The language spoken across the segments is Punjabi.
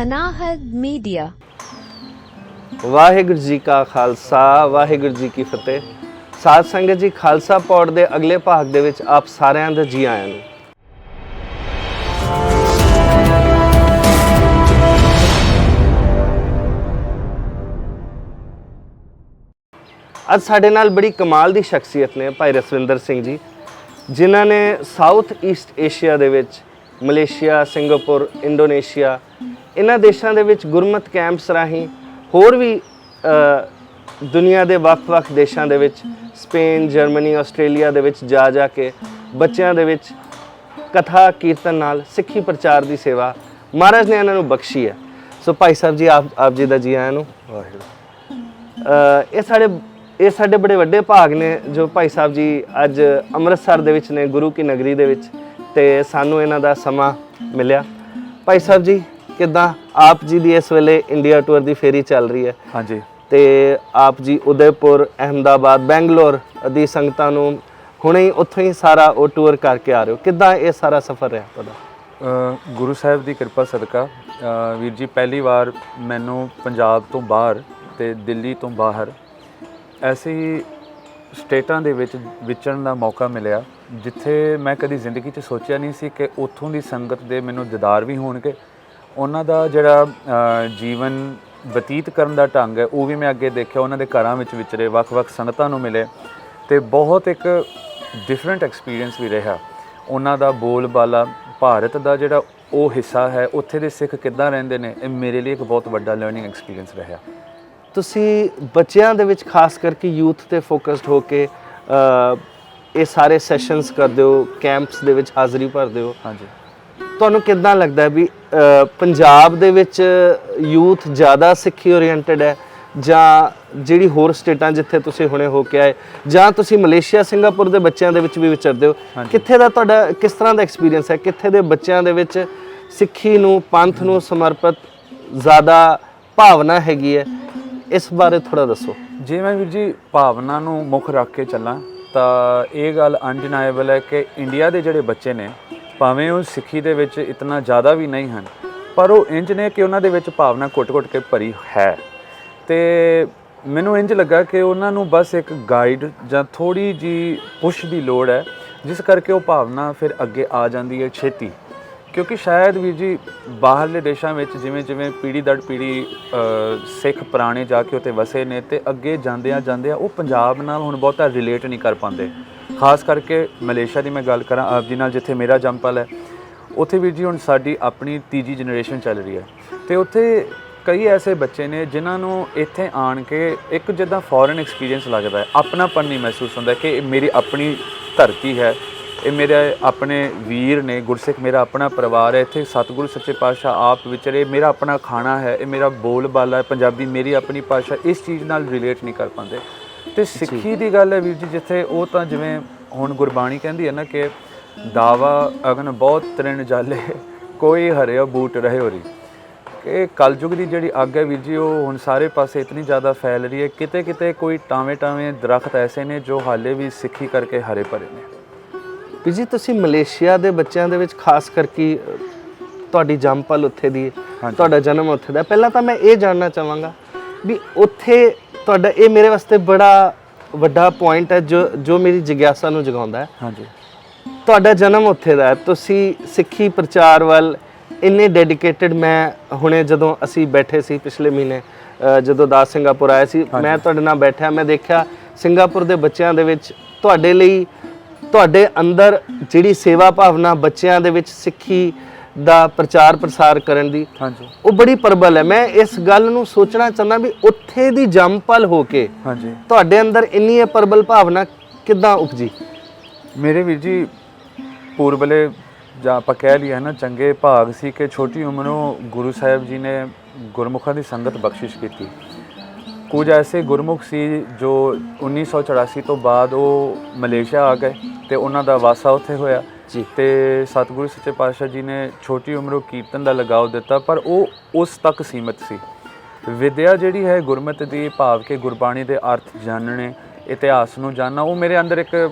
ਅਨਾਹਦ ਮੀਡੀਆ। ਵਾਹਿਗੁਰੂ ਜੀ ਕਾ ਖਾਲਸਾ, ਵਾਹਿਗੁਰੂ ਜੀ ਕੀ ਫਤਿਹ। ਸਾਧ ਸੰਗਤ ਜੀ, ਖਾਲਸਾ ਪੌੜ ਦੇ ਅਗਲੇ ਭਾਗ ਦੇ ਵਿੱਚ ਆਪ ਸਾਰਿਆਂ ਦਾ ਜੀ ਆਇਆਂ ਨੂੰ। ਅੱਜ ਸਾਡੇ ਨਾਲ ਬੜੀ ਕਮਾਲ ਦੀ ਸ਼ਖਸੀਅਤ ਨੇ ਭਾਈ ਰਸਵਿੰਦਰ ਸਿੰਘ ਜੀ, ਜਿਨ੍ਹਾਂ ਨੇ ਸਾਊਥ ਈਸਟ ਏਸ਼ੀਆ ਦੇ ਵਿੱਚ ਮਲੇਸ਼ੀਆ, ਸਿੰਗਾਪੁਰ, ਇੰਡੋਨੇਸ਼ੀਆ ਇਹਨਾਂ ਦੇਸ਼ਾਂ ਦੇ ਵਿੱਚ ਗੁਰਮਤ ਕੈਂਪਸ ਰਾਹੀਂ ਹੋਰ ਵੀ ਦੁਨੀਆ ਦੇ ਵੱਖ-ਵੱਖ ਦੇਸ਼ਾਂ ਦੇ ਵਿੱਚ ਸਪੇਨ ਜਰਮਨੀ ਆਸਟ੍ਰੇਲੀਆ ਦੇ ਵਿੱਚ ਜਾ ਜਾ ਕੇ ਬੱਚਿਆਂ ਦੇ ਵਿੱਚ ਕਥਾ ਕੀਰਤਨ ਨਾਲ ਸਿੱਖੀ ਪ੍ਰਚਾਰ ਦੀ ਸੇਵਾ ਮਹਾਰਾਜ ਨੇ ਇਹਨਾਂ ਨੂੰ ਬਖਸ਼ੀ ਹੈ। ਸੋ ਭਾਈ ਸਾਹਿਬ ਜੀ ਆਪ ਆਪ ਜੀ ਦਾ ਜੀ ਆਇਆਂ ਨੂੰ। ਵਾਹਿਗੁਰੂ। ਇਹ ਸਾਡੇ ਇਹ ਸਾਡੇ ਬੜੇ ਵੱਡੇ ਭਾਗ ਨੇ ਜੋ ਭਾਈ ਸਾਹਿਬ ਜੀ ਅੱਜ ਅੰਮ੍ਰਿਤਸਰ ਦੇ ਵਿੱਚ ਨੇ ਗੁਰੂ ਕੀ ਨਗਰੀ ਦੇ ਵਿੱਚ ਤੇ ਸਾਨੂੰ ਇਹਨਾਂ ਦਾ ਸਮਾਂ ਮਿਲਿਆ। ਭਾਈ ਸਾਹਿਬ ਜੀ ਕਿਦਾਂ ਆਪ ਜੀ ਦੀ ਇਸ ਵੇਲੇ ਇੰਡੀਆ ਟੂਰ ਦੀ ਫੇਰੀ ਚੱਲ ਰਹੀ ਹੈ। ਹਾਂਜੀ। ਤੇ ਆਪ ਜੀ ਉਦੈਪੁਰ ਅਹਮਦਾਬਾਦ ਬੈਂਗਲੌਰ ਦੀ ਸੰਗਤਾਂ ਨੂੰ ਹੁਣੇ ਹੀ ਉੱਥੋਂ ਹੀ ਸਾਰਾ ਉਹ ਟੂਰ ਕਰਕੇ ਆ ਰਹੇ ਹੋ। ਕਿਦਾਂ ਇਹ ਸਾਰਾ ਸਫ਼ਰ ਰਿਹਾ ਤੁਹਾਡਾ? ਅ, ਗੁਰੂ ਸਾਹਿਬ ਦੀ ਕਿਰਪਾ ਸਦਕਾ ਵੀਰ ਜੀ ਪਹਿਲੀ ਵਾਰ ਮੈਨੂੰ ਪੰਜਾਬ ਤੋਂ ਬਾਹਰ ਤੇ ਦਿੱਲੀ ਤੋਂ ਬਾਹਰ ਐਸੀ ਸਟੇਟਾਂ ਦੇ ਵਿੱਚ ਵਿਚਰਨ ਦਾ ਮੌਕਾ ਮਿਲਿਆ ਜਿੱਥੇ ਮੈਂ ਕਦੀ ਜ਼ਿੰਦਗੀ 'ਚ ਸੋਚਿਆ ਨਹੀਂ ਸੀ ਕਿ ਉੱਥੋਂ ਦੀ ਸੰਗਤ ਦੇ ਮੈਨੂੰ ਦਿਦਾਰ ਵੀ ਹੋਣਗੇ ਉਹਨਾਂ ਦਾ ਜਿਹੜਾ ਜੀਵਨ ਬਤੀਤ ਕਰਨ ਦਾ ਢੰਗ ਹੈ ਉਹ ਵੀ ਮੈਂ ਅੱਗੇ ਦੇਖਿਆ ਉਹਨਾਂ ਦੇ ਘਰਾਂ ਵਿੱਚ ਵਿਚਰੇ ਵੱਖ-ਵੱਖ ਸੰਗਤਾਂ ਨੂੰ ਮਿਲੇ ਤੇ ਬਹੁਤ ਇੱਕ ਡਿਫਰੈਂਟ ਐਕਸਪੀਰੀਅੰਸ ਵੀ ਰਿਹਾ। ਉਹਨਾਂ ਦਾ ਬੋਲਬਾਲਾ ਭਾਰਤ ਦਾ ਜਿਹੜਾ ਉਹ ਹਿੱਸਾ ਹੈ ਉੱਥੇ ਦੇ ਸਿੱਖ ਕਿੱਦਾਂ ਰਹਿੰਦੇ ਨੇ ਇਹ ਮੇਰੇ ਲਈ ਇੱਕ ਬਹੁਤ ਵੱਡਾ ਲਰਨਿੰਗ ਐਕਸਪੀਰੀਅੰਸ ਰਿਹਾ। ਤੁਸੀਂ ਬੱਚਿਆਂ ਦੇ ਵਿੱਚ ਖਾਸ ਕਰਕੇ ਯੂਥ ਤੇ ਫੋਕਸਡ ਹੋ ਕੇ ਇਹ ਸਾਰੇ ਸੈਸ਼ਨਸ ਕਰਦੇ ਹੋ ਕੈਂਪਸ ਦੇ ਵਿੱਚ ਹਾਜ਼ਰੀ ਭਰਦੇ ਹੋ। ਹਾਂਜੀ। ਤੁਹਾਨੂੰ ਕਿੱਦਾਂ ਲੱਗਦਾ ਵੀ ਪੰਜਾਬ ਦੇ ਵਿੱਚ ਯੂਥ ਜ਼ਿਆਦਾ ਸਿੱਖੀ ਓਰੀਐਂਟਡ ਹੈ ਜਾਂ ਜਿਹੜੀ ਹੋਰ ਸਟੇਟਾਂ ਜਿੱਥੇ ਤੁਸੀਂ ਹੁਣੇ ਹੋ ਕੇ ਆਏ ਜਾਂ ਤੁਸੀਂ ਮਲੇਸ਼ੀਆ ਸਿੰਗਾਪੁਰ ਦੇ ਬੱਚਿਆਂ ਦੇ ਵਿੱਚ ਵੀ ਵਿਚਰਦੇ ਹੋ। ਕਿੱਥੇ ਦਾ ਤੁਹਾਡਾ ਕਿਸ ਤਰ੍ਹਾਂ ਦਾ ਐਕਸਪੀਰੀਅੰਸ ਹੈ? ਕਿੱਥੇ ਦੇ ਬੱਚਿਆਂ ਦੇ ਵਿੱਚ ਸਿੱਖੀ ਨੂੰ ਪੰਥ ਨੂੰ ਸਮਰਪਿਤ ਜ਼ਿਆਦਾ ਭਾਵਨਾ ਹੈਗੀ ਹੈ? ਇਸ ਬਾਰੇ ਥੋੜਾ ਦੱਸੋ। ਜੇ ਮੈਂ ਵੀਰ ਜੀ ਭਾਵਨਾ ਨੂੰ ਮੁੱਖ ਰੱਖ ਕੇ ਚੱਲਾਂ ਤਾਂ ਇਹ ਗੱਲ ਅਨਡਿਨਾਈਬਲ ਹੈ ਕਿ ਇੰਡੀਆ ਦੇ ਜਿਹੜੇ ਬੱਚੇ ਨੇ ਭਾਵੇਂ ਉਹ ਸਿੱਖੀ ਦੇ ਵਿੱਚ ਇਤਨਾ ਜ਼ਿਆਦਾ ਵੀ ਨਹੀਂ ਹਨ, ਪਰ ਉਹ ਇੰਜ ਨੇ ਕਿ ਉਹਨਾਂ ਦੇ ਵਿੱਚ ਭਾਵਨਾ ਘੁੱਟ-ਘੁੱਟ ਕੇ ਭਰੀ ਹੈ। ਤੇ ਮੈਨੂੰ ਇੰਜ ਲੱਗਾ ਕਿ ਉਹਨਾਂ ਨੂੰ ਬਸ ਇੱਕ ਗਾਈਡ ਜਾਂ ਥੋੜੀ ਜੀ ਪੁਸ਼ ਦੀ ਲੋੜ ਹੈ, ਜਿਸ ਕਰਕੇ ਉਹ ਭਾਵਨਾ ਫਿਰ ਅੱਗੇ ਆ ਜਾਂਦੀ ਹੈ ਛੇਤੀ। ਕਿਉਂਕਿ ਸ਼ਾਇਦ ਵੀ ਜੀ ਬਾਹਰਲੇ ਦੇਸ਼ਾਂ ਵਿੱਚ ਜਿਵੇਂ ਜਿਵੇਂ ਪੀੜੀ ਦਰ ਪੀੜੀ ਸਿੱਖ ਪੁਰਾਣੇ ਜਾ ਕੇ ਉੱਥੇ ਵਸੇ ਨੇ ਤੇ ਅੱਗੇ ਜਾਂਦਿਆਂ ਜਾਂਦਿਆਂ ਉਹ ਪੰਜਾਬ ਨਾਲ ਹੁਣ ਬਹੁਤਾ ਰਿਲੇਟ ਨਹੀਂ ਕਰ ਪਾਉਂਦੇ। ਖਾਸ ਕਰਕੇ ਮਲੇਸ਼ੀਆ ਦੀ ਮੈਂ ਗੱਲ ਕਰਾਂ, ਆਪ ਜੀ ਨਾਲ ਜਿੱਥੇ ਮੇਰਾ ਜੰਪਲ ਹੈ, ਉੱਥੇ ਵੀਰ ਜੀ ਹੁਣ ਸਾਡੀ ਆਪਣੀ ਤੀਜੀ ਜਨਰੇਸ਼ਨ ਚੱਲ ਰਹੀ ਹੈ। ਤੇ ਉੱਥੇ ਕਈ ਐਸੇ ਬੱਚੇ ਨੇ ਜਿਨ੍ਹਾਂ ਨੂੰ ਇੱਥੇ ਆਣ ਕੇ ਇੱਕ ਜਿੱਦਾਂ ਫੋਰਨ ਐਕਸਪੀਰੀਅੰਸ ਲੱਗਦਾ ਹੈ, ਆਪਣਾਪਨ ਨਹੀਂ ਮਹਿਸੂਸ ਹੁੰਦਾ ਕਿ ਇਹ ਮੇਰੀ ਆਪਣੀ ਧਰਤੀ ਹੈ, ਇਹ ਮੇਰੇ ਆਪਣੇ ਵੀਰ ਨੇ, ਗੁਰਸਿੱਖ ਮੇਰਾ ਆਪਣਾ ਪਰਿਵਾਰ ਹੈ, ਇੱਥੇ ਸਤਿਗੁਰੂ, ਸੱਚੇ ਪਾਤਸ਼ਾਹ ਆਪ ਵਿਚਰੇ ਮੇਰਾ ਆਪਣਾ ਖਾਣਾ ਹੈ, ਇਹ ਮੇਰਾ ਬੋਲਬਾਲਾ ਹੈ, ਪੰਜਾਬੀ ਮੇਰੀ ਆਪਣੀ ਭਾਸ਼ਾ, ਇਸ ਚੀਜ਼ ਨਾਲ ਰਿਲੇਟ ਨਹੀਂ ਕਰ ਪਾਉਂਦੇ। ਤੇ ਸਿੱਖੀ ਦੀ ਗੱਲ ਹੈ ਵੀਰ ਜੀ ਜਿੱਥੇ ਉਹ ਤਾਂ ਜਿਵੇਂ ਹੁਣ ਗੁਰਬਾਣੀ ਕਹਿੰਦੀ ਹੈ ਨਾ ਕਿ ਦਾਵਾ ਅਗਨ ਬਹੁਤ ਤ੍ਰਿਣ ਜਾਲੇ ਕੋਈ ਹਰਿਆ ਬੂਟ ਰਹੇ ਹੋਰੀ ਕਿ ਕਲਯੁਗ ਦੀ ਜਿਹੜੀ ਅੱਗ ਹੈ ਵੀਰ ਜੀ ਉਹ ਹੁਣ ਸਾਰੇ ਪਾਸੇ ਇਤਨੀ ਜ਼ਿਆਦਾ ਫੈਲ ਰਹੀ ਹੈ ਕਿਤੇ ਕਿਤੇ ਕੋਈ ਟਾਵੇਂ ਟਾਵੇਂ ਦਰਖਤ ਐਸੇ ਨੇ ਜੋ ਹਾਲੇ ਵੀ ਸਿੱਖੀ ਕਰਕੇ ਹਰੇ ਭਰੇ ਨੇ ਵੀ ਜੀ ਤੁਸੀਂ ਮਲੇਸ਼ੀਆ ਦੇ ਬੱਚਿਆਂ ਦੇ ਵਿੱਚ ਖਾਸ ਕਰਕੇ ਤੁਹਾਡੀ ਜੰਮਪਲ ਉੱਥੇ ਦੀ। ਤੁਹਾਡਾ ਜਨਮ ਉੱਥੇ ਦਾ। ਪਹਿਲਾਂ ਤਾਂ ਮੈਂ ਇਹ ਜਾਣਨਾ ਚਾਹਾਂਗਾ ਵੀ ਉੱਥੇ ਤੁਹਾਡਾ ਇਹ ਮੇਰੇ ਵਾਸਤੇ ਬੜਾ ਵੱਡਾ ਪੁਆਇੰਟ ਹੈ ਜੋ ਜੋ ਮੇਰੀ ਜਿਗਿਆਸਾ ਨੂੰ ਜਗਾਉਂਦਾ ਹੈ। ਹਾਂਜੀ। ਤੁਹਾਡਾ ਜਨਮ ਉੱਥੇ ਦਾ ਹੈ। ਤੁਸੀਂ ਸਿੱਖੀ ਪ੍ਰਚਾਰ ਵੱਲ ਇੰਨੇ ਡੈਡੀਕੇਟਿਡ ਮੈਂ ਹੁਣੇ ਜਦੋਂ ਅਸੀਂ ਬੈਠੇ ਸੀ ਪਿਛਲੇ ਮਹੀਨੇ ਅ, ਜਦੋਂ ਦਾਸ ਸਿੰਗਾਪੁਰ ਆਇਆ ਸੀ ਮੈਂ ਤੁਹਾਡੇ ਨਾਲ ਬੈਠਿਆ ਮੈਂ ਦੇਖਿਆ ਸਿੰਗਾਪੁਰ ਦੇ ਬੱਚਿਆਂ ਦੇ ਵਿੱਚ ਤੁਹਾਡੇ ਲਈ ਤੁਹਾਡੇ ਅੰਦਰ ਜਿਹੜੀ ਸੇਵਾ ਭਾਵਨਾ ਬੱਚਿਆਂ ਦੇ ਵਿੱਚ ਸਿੱਖੀ ਦਾ ਪ੍ਰਚਾਰ ਪ੍ਰਸਾਰ ਕਰਨ ਦੀ। ਹਾਂਜੀ। ਉਹ ਬੜੀ ਪ੍ਰਬਲ ਹੈ। ਮੈਂ ਇਸ ਗੱਲ ਨੂੰ ਸੋਚਣਾ ਚਾਹੁੰਦਾ ਵੀ ਉੱਥੇ ਦੀ ਜੰਮਪਲ ਹੋ ਕੇ ਹਾਂਜੀ। ਤੁਹਾਡੇ ਅੰਦਰ ਇੰਨੀ ਇਹ ਪ੍ਰਬਲ ਭਾਵਨਾ ਕਿੱਦਾਂ ਉਪਜੀ? ਮੇਰੇ ਵੀਰ ਜੀ ਪੂਰਬਲੇ ਜਾਂ ਆਪਾਂ ਕਹਿ ਲਈਏ ਨਾ ਚੰਗੇ ਭਾਗ ਸੀ ਕਿ ਛੋਟੀ ਉਮਰੋਂ ਗੁਰੂ ਸਾਹਿਬ ਜੀ ਨੇ ਗੁਰਮੁਖਾਂ ਦੀ ਸੰਗਤ ਬਖਸ਼ਿਸ਼ ਕੀਤੀ। ਕੁਝ ਐਸੇ ਗੁਰਮੁਖ ਸੀ ਜੋ 1984 ਤੋਂ ਬਾਅਦ ਉਹ ਮਲੇਸ਼ੀਆ ਆ ਗਏ ਤੇ ਉਹਨਾਂ ਦਾ ਵਾਸਾ ਉੱਥੇ ਹੋਇਆ। ਜੀ। ਤੇ ਸਤਿਗੁਰੂ ਸੱਚੇ ਪਾਤਸ਼ਾਹ ਜੀ ਨੇ ਛੋਟੀ ਉਮਰੋਂ ਕੀਰਤਨ ਦਾ ਲਗਾਓ ਦਿੱਤਾ ਪਰ ਉਹ ਉਸ ਤੱਕ ਸੀਮਿਤ ਸੀ। ਵਿਦਿਆ ਜਿਹੜੀ ਹੈ ਗੁਰਮਤਿ ਦੀ ਭਾਵ ਕੇ ਗੁਰਬਾਣੀ ਦੇ ਅਰਥ ਜਾਣਨੇ ਇਤਿਹਾਸ ਨੂੰ ਜਾਣਨਾ ਉਹ ਮੇਰੇ ਅੰਦਰ ਇੱਕ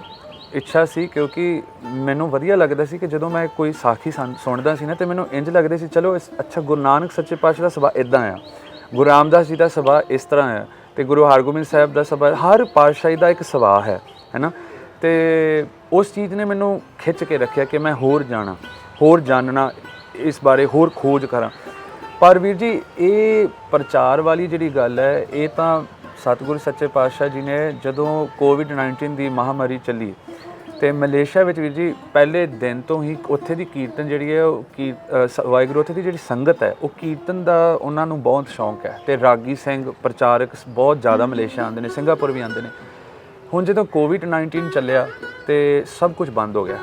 ਇੱਛਾ ਸੀ ਕਿਉਂਕਿ ਮੈਨੂੰ ਵਧੀਆ ਲੱਗਦਾ ਸੀ ਕਿ ਜਦੋਂ ਮੈਂ ਕੋਈ ਸਾਖੀ ਸੁਣ- ਸੁਣਦਾ ਸੀ ਨਾ ਤੇ ਮੈਨੂੰ ਇੰਜ ਲੱਗਦਾ ਸੀ ਚਲੋ ਇਸ ਅੱਛਾ ਗੁਰੂ ਨਾਨਕ ਸੱਚੇ ਪਾਤਸ਼ਾਹ ਦਾ ਸੁਭਾਅ ਇਦਾਂ ਆ। ਗੁਰੂ ਰਾਮਦਾਸ ਜੀ ਦਾ ਸੁਭਾਅ ਇਸ ਤਰ੍ਹਾਂ ਹੈ ਤੇ ਗੁਰੂ ਹਰਗੋਬਿੰਦ ਸਾਹਿਬ ਦਾ ਸਭਾ ਹਰ ਪਾਤਸ਼ਾਹੀ ਦਾ ਇੱਕ ਸੁਭਾਅ ਹੈ ਹੈਨਾ ਤੇ ਉਸ ਚੀਜ਼ ਨੇ ਮੈਨੂੰ ਖਿੱਚ ਕੇ ਰੱਖਿਆ ਕਿ ਮੈਂ ਹੋਰ ਜਾਣਾ, ਹੋਰ ਜਾਣਨਾ, ਇਸ ਬਾਰੇ ਹੋਰ ਖੋਜ ਕਰਾਂ। ਪਰ ਵੀਰ ਜੀ, ਇਹ ਪ੍ਰਚਾਰ ਵਾਲੀ ਜਿਹੜੀ ਗੱਲ ਹੈ, ਇਹ ਤਾਂ ਸਤਿਗੁਰੂ ਸੱਚੇ ਪਾਤਸ਼ਾਹ ਜੀ ਨੇ ਜਦੋਂ ਕੋਵਿਡ-19 ਦੀ ਮਹਾਮਾਰੀ ਚੱਲੀ ਤੇ ਮਲੇਸ਼ੀਆ ਵਿੱਚ ਵੀਰ ਜੀ, ਪਹਿਲੇ ਦਿਨ ਤੋਂ ਹੀ ਉੱਥੇ ਦੀ ਕੀਰਤਨ ਜਿਹੜੀ ਹੈ, ਉਹ ਕੀ ਸ- ਵਾਹਿਗੁਰੂ ਉੱਥੇ ਦੀ ਜਿਹੜੀ ਸੰਗਤ ਹੈ, ਉਹ ਕੀਰਤਨ ਦਾ ਉਹਨਾਂ ਨੂੰ ਬਹੁਤ ਸ਼ੌਂਕ ਹੈ ਤੇ ਰਾਗੀ ਸਿੰਘ ਪ੍ਰਚਾਰਕ ਬਹੁਤ ਜ਼ਿਆਦਾ ਮਲੇਸ਼ੀਆ ਆਉਂਦੇ ਨੇ, ਸਿੰਗਾਪੁਰ ਵੀ ਆਉਂਦੇ ਨੇ। ਹੁਣ ਜਦੋਂ ਕੋਵਿਡ-19 ਚੱਲਿਆ ਤੇ ਸਭ ਕੁਝ ਬੰਦ ਹੋ ਗਿਆ।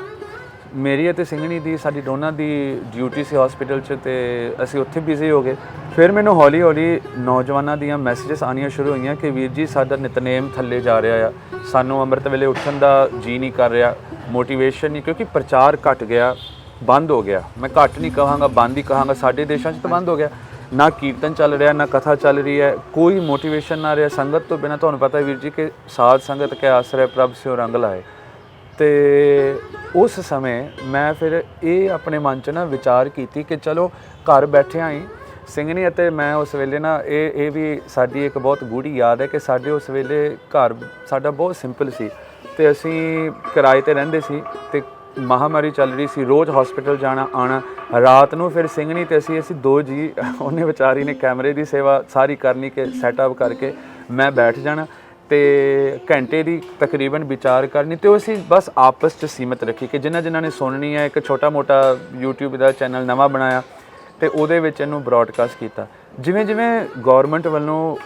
ਮੇਰੀ ਅਤੇ ਸਿੰਘਣੀ ਦੀ, ਸਾਡੀ ਦੋਨਾਂ ਦੀ ਡਿਊਟੀ ਸੀ ਹਸਪੀਟਲ 'ਚ ਤੇ ਅਸੀਂ ਉੱਥੇ ਬਿਜ਼ੀ ਹੋ ਗਏ। ਫਿਰ ਮੈਨੂੰ ਹੌਲੀ ਹੌਲੀ ਨੌਜਵਾਨਾਂ ਦੀਆਂ ਮੈਸੇजेस ਆਉਣੀਆਂ ਸ਼ੁਰੂ ਹੋਈਆਂ ਕਿ ਵੀਰ ਜੀ, ਸਾਡਾ ਨਿਤਨੇਮ ਥੱਲੇ ਜਾ ਰਿਹਾ ਆ। ਸਾਨੂੰ ਅੰਮ੍ਰਿਤ ਵੇਲੇ ਉੱਠਣ ਦਾ ਜੀ ਨਹੀਂ ਕਰ ਰਿਹਾ ਮੋਟੀਵੇਸ਼ਨ ਨਹੀਂ, ਕਿਉਂਕਿ ਪ੍ਰਚਾਰ ਘਟ ਗਿਆ, ਬੰਦ ਹੋ ਗਿਆ। ਮੈਂ ਘੱਟ ਨਹੀਂ ਕਹਾਂਗਾ, ਬੰਦ ਹੀ ਕਹਾਂਗਾ, ਸਾਡੇ ਦੇਸ਼ਾਂ 'ਚ ਤਾਂ ਬੰਦ ਹੋ ਗਿਆ। ਨਾ ਕੀਰਤਨ ਚੱਲ ਰਿਹਾ, ਨਾ ਕਥਾ ਚੱਲ ਰਹੀ ਹੈ, ਕੋਈ ਮੋਟੀਵੇਸ਼ਨ ਨਾ ਰਿਹਾ। ਸੰਗਤ ਤੋਂ ਬਿਨਾ ਤੁਹਾਨੂੰ ਪਤਾ ਹੈ ਵੀਰ ਜੀ ਕਿ ਸਾਧ ਸੰਗਤ ਕੇ ਆਸਰੇ ਪ੍ਰਭ ਸਿਓ ਰੰਗ ਲਾਏ। ਤੇ ਉਸ ਸਮੇਂ ਮੈਂ ਫਿਰ ਇਹ ਆਪਣੇ ਮਨ 'ਚ ਨਾ ਵਿਚਾਰ ਕੀਤੀ ਕਿ ਚਲੋ ਘਰ ਬੈਠਿਆਂ ਹੀ ਸਿੰਘਣੀ ਅਤੇ ਮੈਂ ਉਸ ਵੇਲੇ ਨਾ ਇਹ ਇਹ ਵੀ ਸਾਡੀ ਇੱਕ ਬਹੁਤ ਗੂੜੀ ਯਾਦ ਹੈ ਕਿ ਸਾਡੇ ਉਸ ਵੇਲੇ ਘਰ ਸਾਡਾ ਬਹੁਤ ਸਿੰਪਲ ਸੀ ਤੇ ਅਸੀਂ ਕਿਰਾਏ ਤੇ ਰਹਿੰਦੇ ਸੀ ਤੇ ਮਹਾਮਾਰੀ ਚੱਲ ਰਹੀ ਸੀ, ਰੋਜ਼ ਹਸਪੀਟਲ ਜਾਣਾ ਆਣਾ ਰਾਤ ਨੂੰ ਫਿਰ ਸਿੰਘਣੀ ਤੇ ਅਸੀਂ ਅਸੀਂ ਦੋ ਜੀ, ਉਹਨੇ ਵਿਚਾਰੀ ਨੇ ਕੈਮਰੇ ਦੀ ਸੇਵਾ ਸਾਰੀ ਕਰਨੀ ਕਿ ਸੈਟਅਪ ਕਰਕੇ ਮੈਂ ਬੈਠ ਜਾਣਾ। ਤੇ ਘੰਟੇ ਦੀ ਤਕਰੀਬਨ ਵਿਚਾਰ ਕਰਨੀ ਤੇ ਉਹ ਅਸੀਂ ਬਸ ਆਪਸ ਚ ਸੀਮਤ ਰੱਖੀ ਕਿ ਜਿਨ੍ਹਾਂ ਜਿਨ੍ਹਾਂ ਨੇ ਸੁਣਨੀ ਹੈ, ਇੱਕ ਛੋਟਾ ਮੋਟਾ YouTube ਦਾ ਚੈਨਲ ਨਵਾਂ ਬਣਾਇਆ ਤੇ ਉਹਦੇ ਵਿੱਚ ਇਹਨੂੰ ਬ੍ਰੌਡਕਾਸਟ ਕੀਤਾ। ਜਿਵੇਂ ਜਿਵੇਂ ਗਵਰਨਮੈਂਟ ਵੱਲੋਂ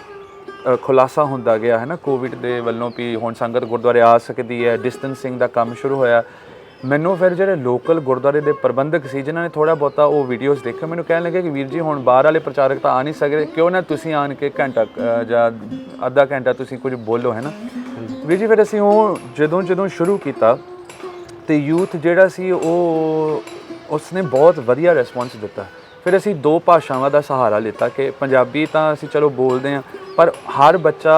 ਖੁਲਾਸਾ ਹੁੰਦਾ ਗਿਆ ਹੈ ਨਾ ਕੋਵਿਡ ਦੇ ਵੱਲੋਂ ਵੀ ਹੁਣ ਸੰਗਤ ਗੁਰਦੁਆਰੇ ਆ ਸਕਦੀ ਹੈ ਡਿਸਟੈਂਸਿੰਗ ਦਾ ਕੰਮ ਸ਼ੁਰੂ ਹੋਇਆ ਮੈਨੂੰ ਫਿਰ ਜਿਹੜੇ ਲੋਕਲ ਗੁਰਦੁਆਰੇ ਦੇ ਪ੍ਰਬੰਧਕ ਸੀ ਜਿਨ੍ਹਾਂ ਨੇ ਥੋੜਾ ਬਹੁਤਾ ਉਹ ਵੀਡੀਓਜ਼ ਦੇਖੇ ਮੈਨੂੰ ਕਹਿਣ ਲੱਗੇ ਕਿ ਵੀਰ ਜੀ ਹੁਣ ਬਾਹਰ ਵਾਲੇ ਪ੍ਰਚਾਰਕ ਤਾਂ ਆ ਨਹੀਂ ਸਕਦੇ ਕਿਉਂ ਨਾ ਤੁਸੀਂ ਆਣ ਕੇ ਘੰਟਾ ਜਾਂ ਅੱਧਾ ਘੰਟਾ ਤੁਸੀਂ ਕੁਝ ਬੋਲੋ ਹੈ ਨਾ? ਵੀਰ ਜੀ ਫਿਰ ਅਸੀਂ ਉਹ ਜਦੋਂ ਜਦੋਂ ਸ਼ੁਰੂ ਕੀਤਾ ਤੇ ਯੂਥ ਜਿਹੜਾ ਸੀ ਉਹ ਉਸਨੇ ਬਹੁਤ ਵਧੀਆ ਰਿਸਪੌਂਸ ਦਿੱਤਾ। ਫਿਰ ਅਸੀਂ ਦੋ ਭਾਸ਼ਾਵਾਂ ਦਾ ਸਹਾਰਾ ਲਿੱਤਾ ਕਿ ਪੰਜਾਬੀ ਤਾਂ ਅਸੀਂ ਚਲੋ ਬੋਲਦੇ ਹਾਂ ਪਰ ਹਰ ਬੱਚਾ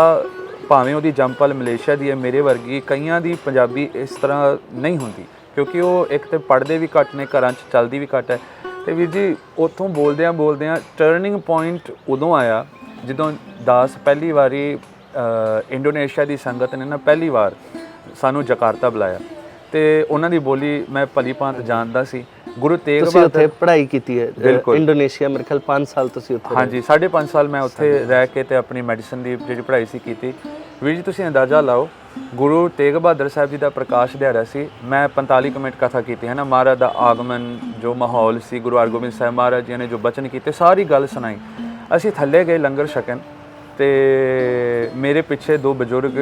ਭਾਵੇਂ ਉਹਦੀ ਜੰਪਲ ਮਲੇਸ਼ੀਆ ਦੀ ਹੈ ਮੇਰੇ ਵਰਗੀ ਕਈਆਂ ਦੀ ਪੰਜਾਬੀ ਇਸ ਤਰ੍ਹਾਂ ਨਹੀਂ ਹੁੰਦੀ। ਕਿਉਂਕਿ ਉਹ ਇੱਕ ਤੇ ਪੜ੍ਹਦੇ ਵੀ ਘੱਟ ਨੇ ਘਰਾਂ 'ਚ ਚੱਲਦੀ ਵੀ ਘੱਟ ਹੈ। ਤੇ ਵੀਰ ਜੀ ਉੱਥੋਂ ਬੋਲਦਿਆਂ ਬੋਲਦਿਆਂ ਟਰਨਿੰਗ ਪੁਆਇੰਟ ਉਦੋਂ ਆਇਆ ਜਦੋਂ ਦਾਸ ਪਹਿਲੀ ਵਾਰੀ ਇੰਡੋਨੇਸ਼ੀਆ ਦੀ ਸੰਗਤ ਨੇ ਨਾ ਪਹਿਲੀ ਵਾਰ ਸਾਨੂੰ ਜਕਾਰਤਾ ਬੁਲਾਇਆ। ਤੇ ਉਹਨਾਂ ਦੀ ਬੋਲੀ ਮੈਂ ਭਲੀ ਭਾਂਤ ਜਾਣਦਾ ਸੀ। ਗੁਰੂ ਤੇਗ ਤੁਸੀਂ ਬਹਾਦਰ ਉੱਥੇ ਪੜ੍ਹਾਈ ਕੀਤੀ ਹੈ। ਇੰਡੋਨੇਸ਼ੀਆ ਮੇਰੇ ਖਿਆਲ 5 ਸਾਲ ਤੁਸੀਂ ਉੱਥੇ। ਹਾਂਜੀ 5.5 ਸਾਲ ਮੈਂ ਉੱਥੇ ਰਹਿ ਕੇ ਤੇ ਆਪਣੀ ਮੈਡੀਸਨ ਦੀ ਜਿਹੜੀ ਪੜ੍ਹਾਈ ਸੀ ਕੀਤੀ। ਵੀਰ ਜੀ ਤੁਸੀਂ ਅੰਦਾਜ਼ਾ ਲਾਓ ਗੁਰੂ ਤੇਗ ਬਹਾਦਰ ਸਾਹਿਬ ਜੀ ਦਾ ਪ੍ਰਕਾਸ਼ ਦਿਹਾੜਾ ਸੀ। ਮੈਂ 45 ਕੁ ਮਿੰਟ ਕਥਾ ਕੀਤੀ, ਹੈ ਨਾ? ਮਹਾਰਾਜ ਦਾ ਆਗਮਨ, ਜੋ ਮਾਹੌਲ ਸੀ, ਗੁਰੂ ਹਰਗੋਬਿੰਦ ਸਾਹਿਬ ਮਹਾਰਾਜ ਜੀ ਨੇ ਜੋ ਬਚਨ ਕੀਤੇ, ਸਾਰੀ ਗੱਲ ਸੁਣਾਈ। ਅਸੀਂ ਥੱਲੇ ਗਏ ਲੰਗਰ ਛਕਣ ਤੇ ਮੇਰੇ ਪਿੱਛੇ ਦੋ ਬਜ਼ੁਰਗ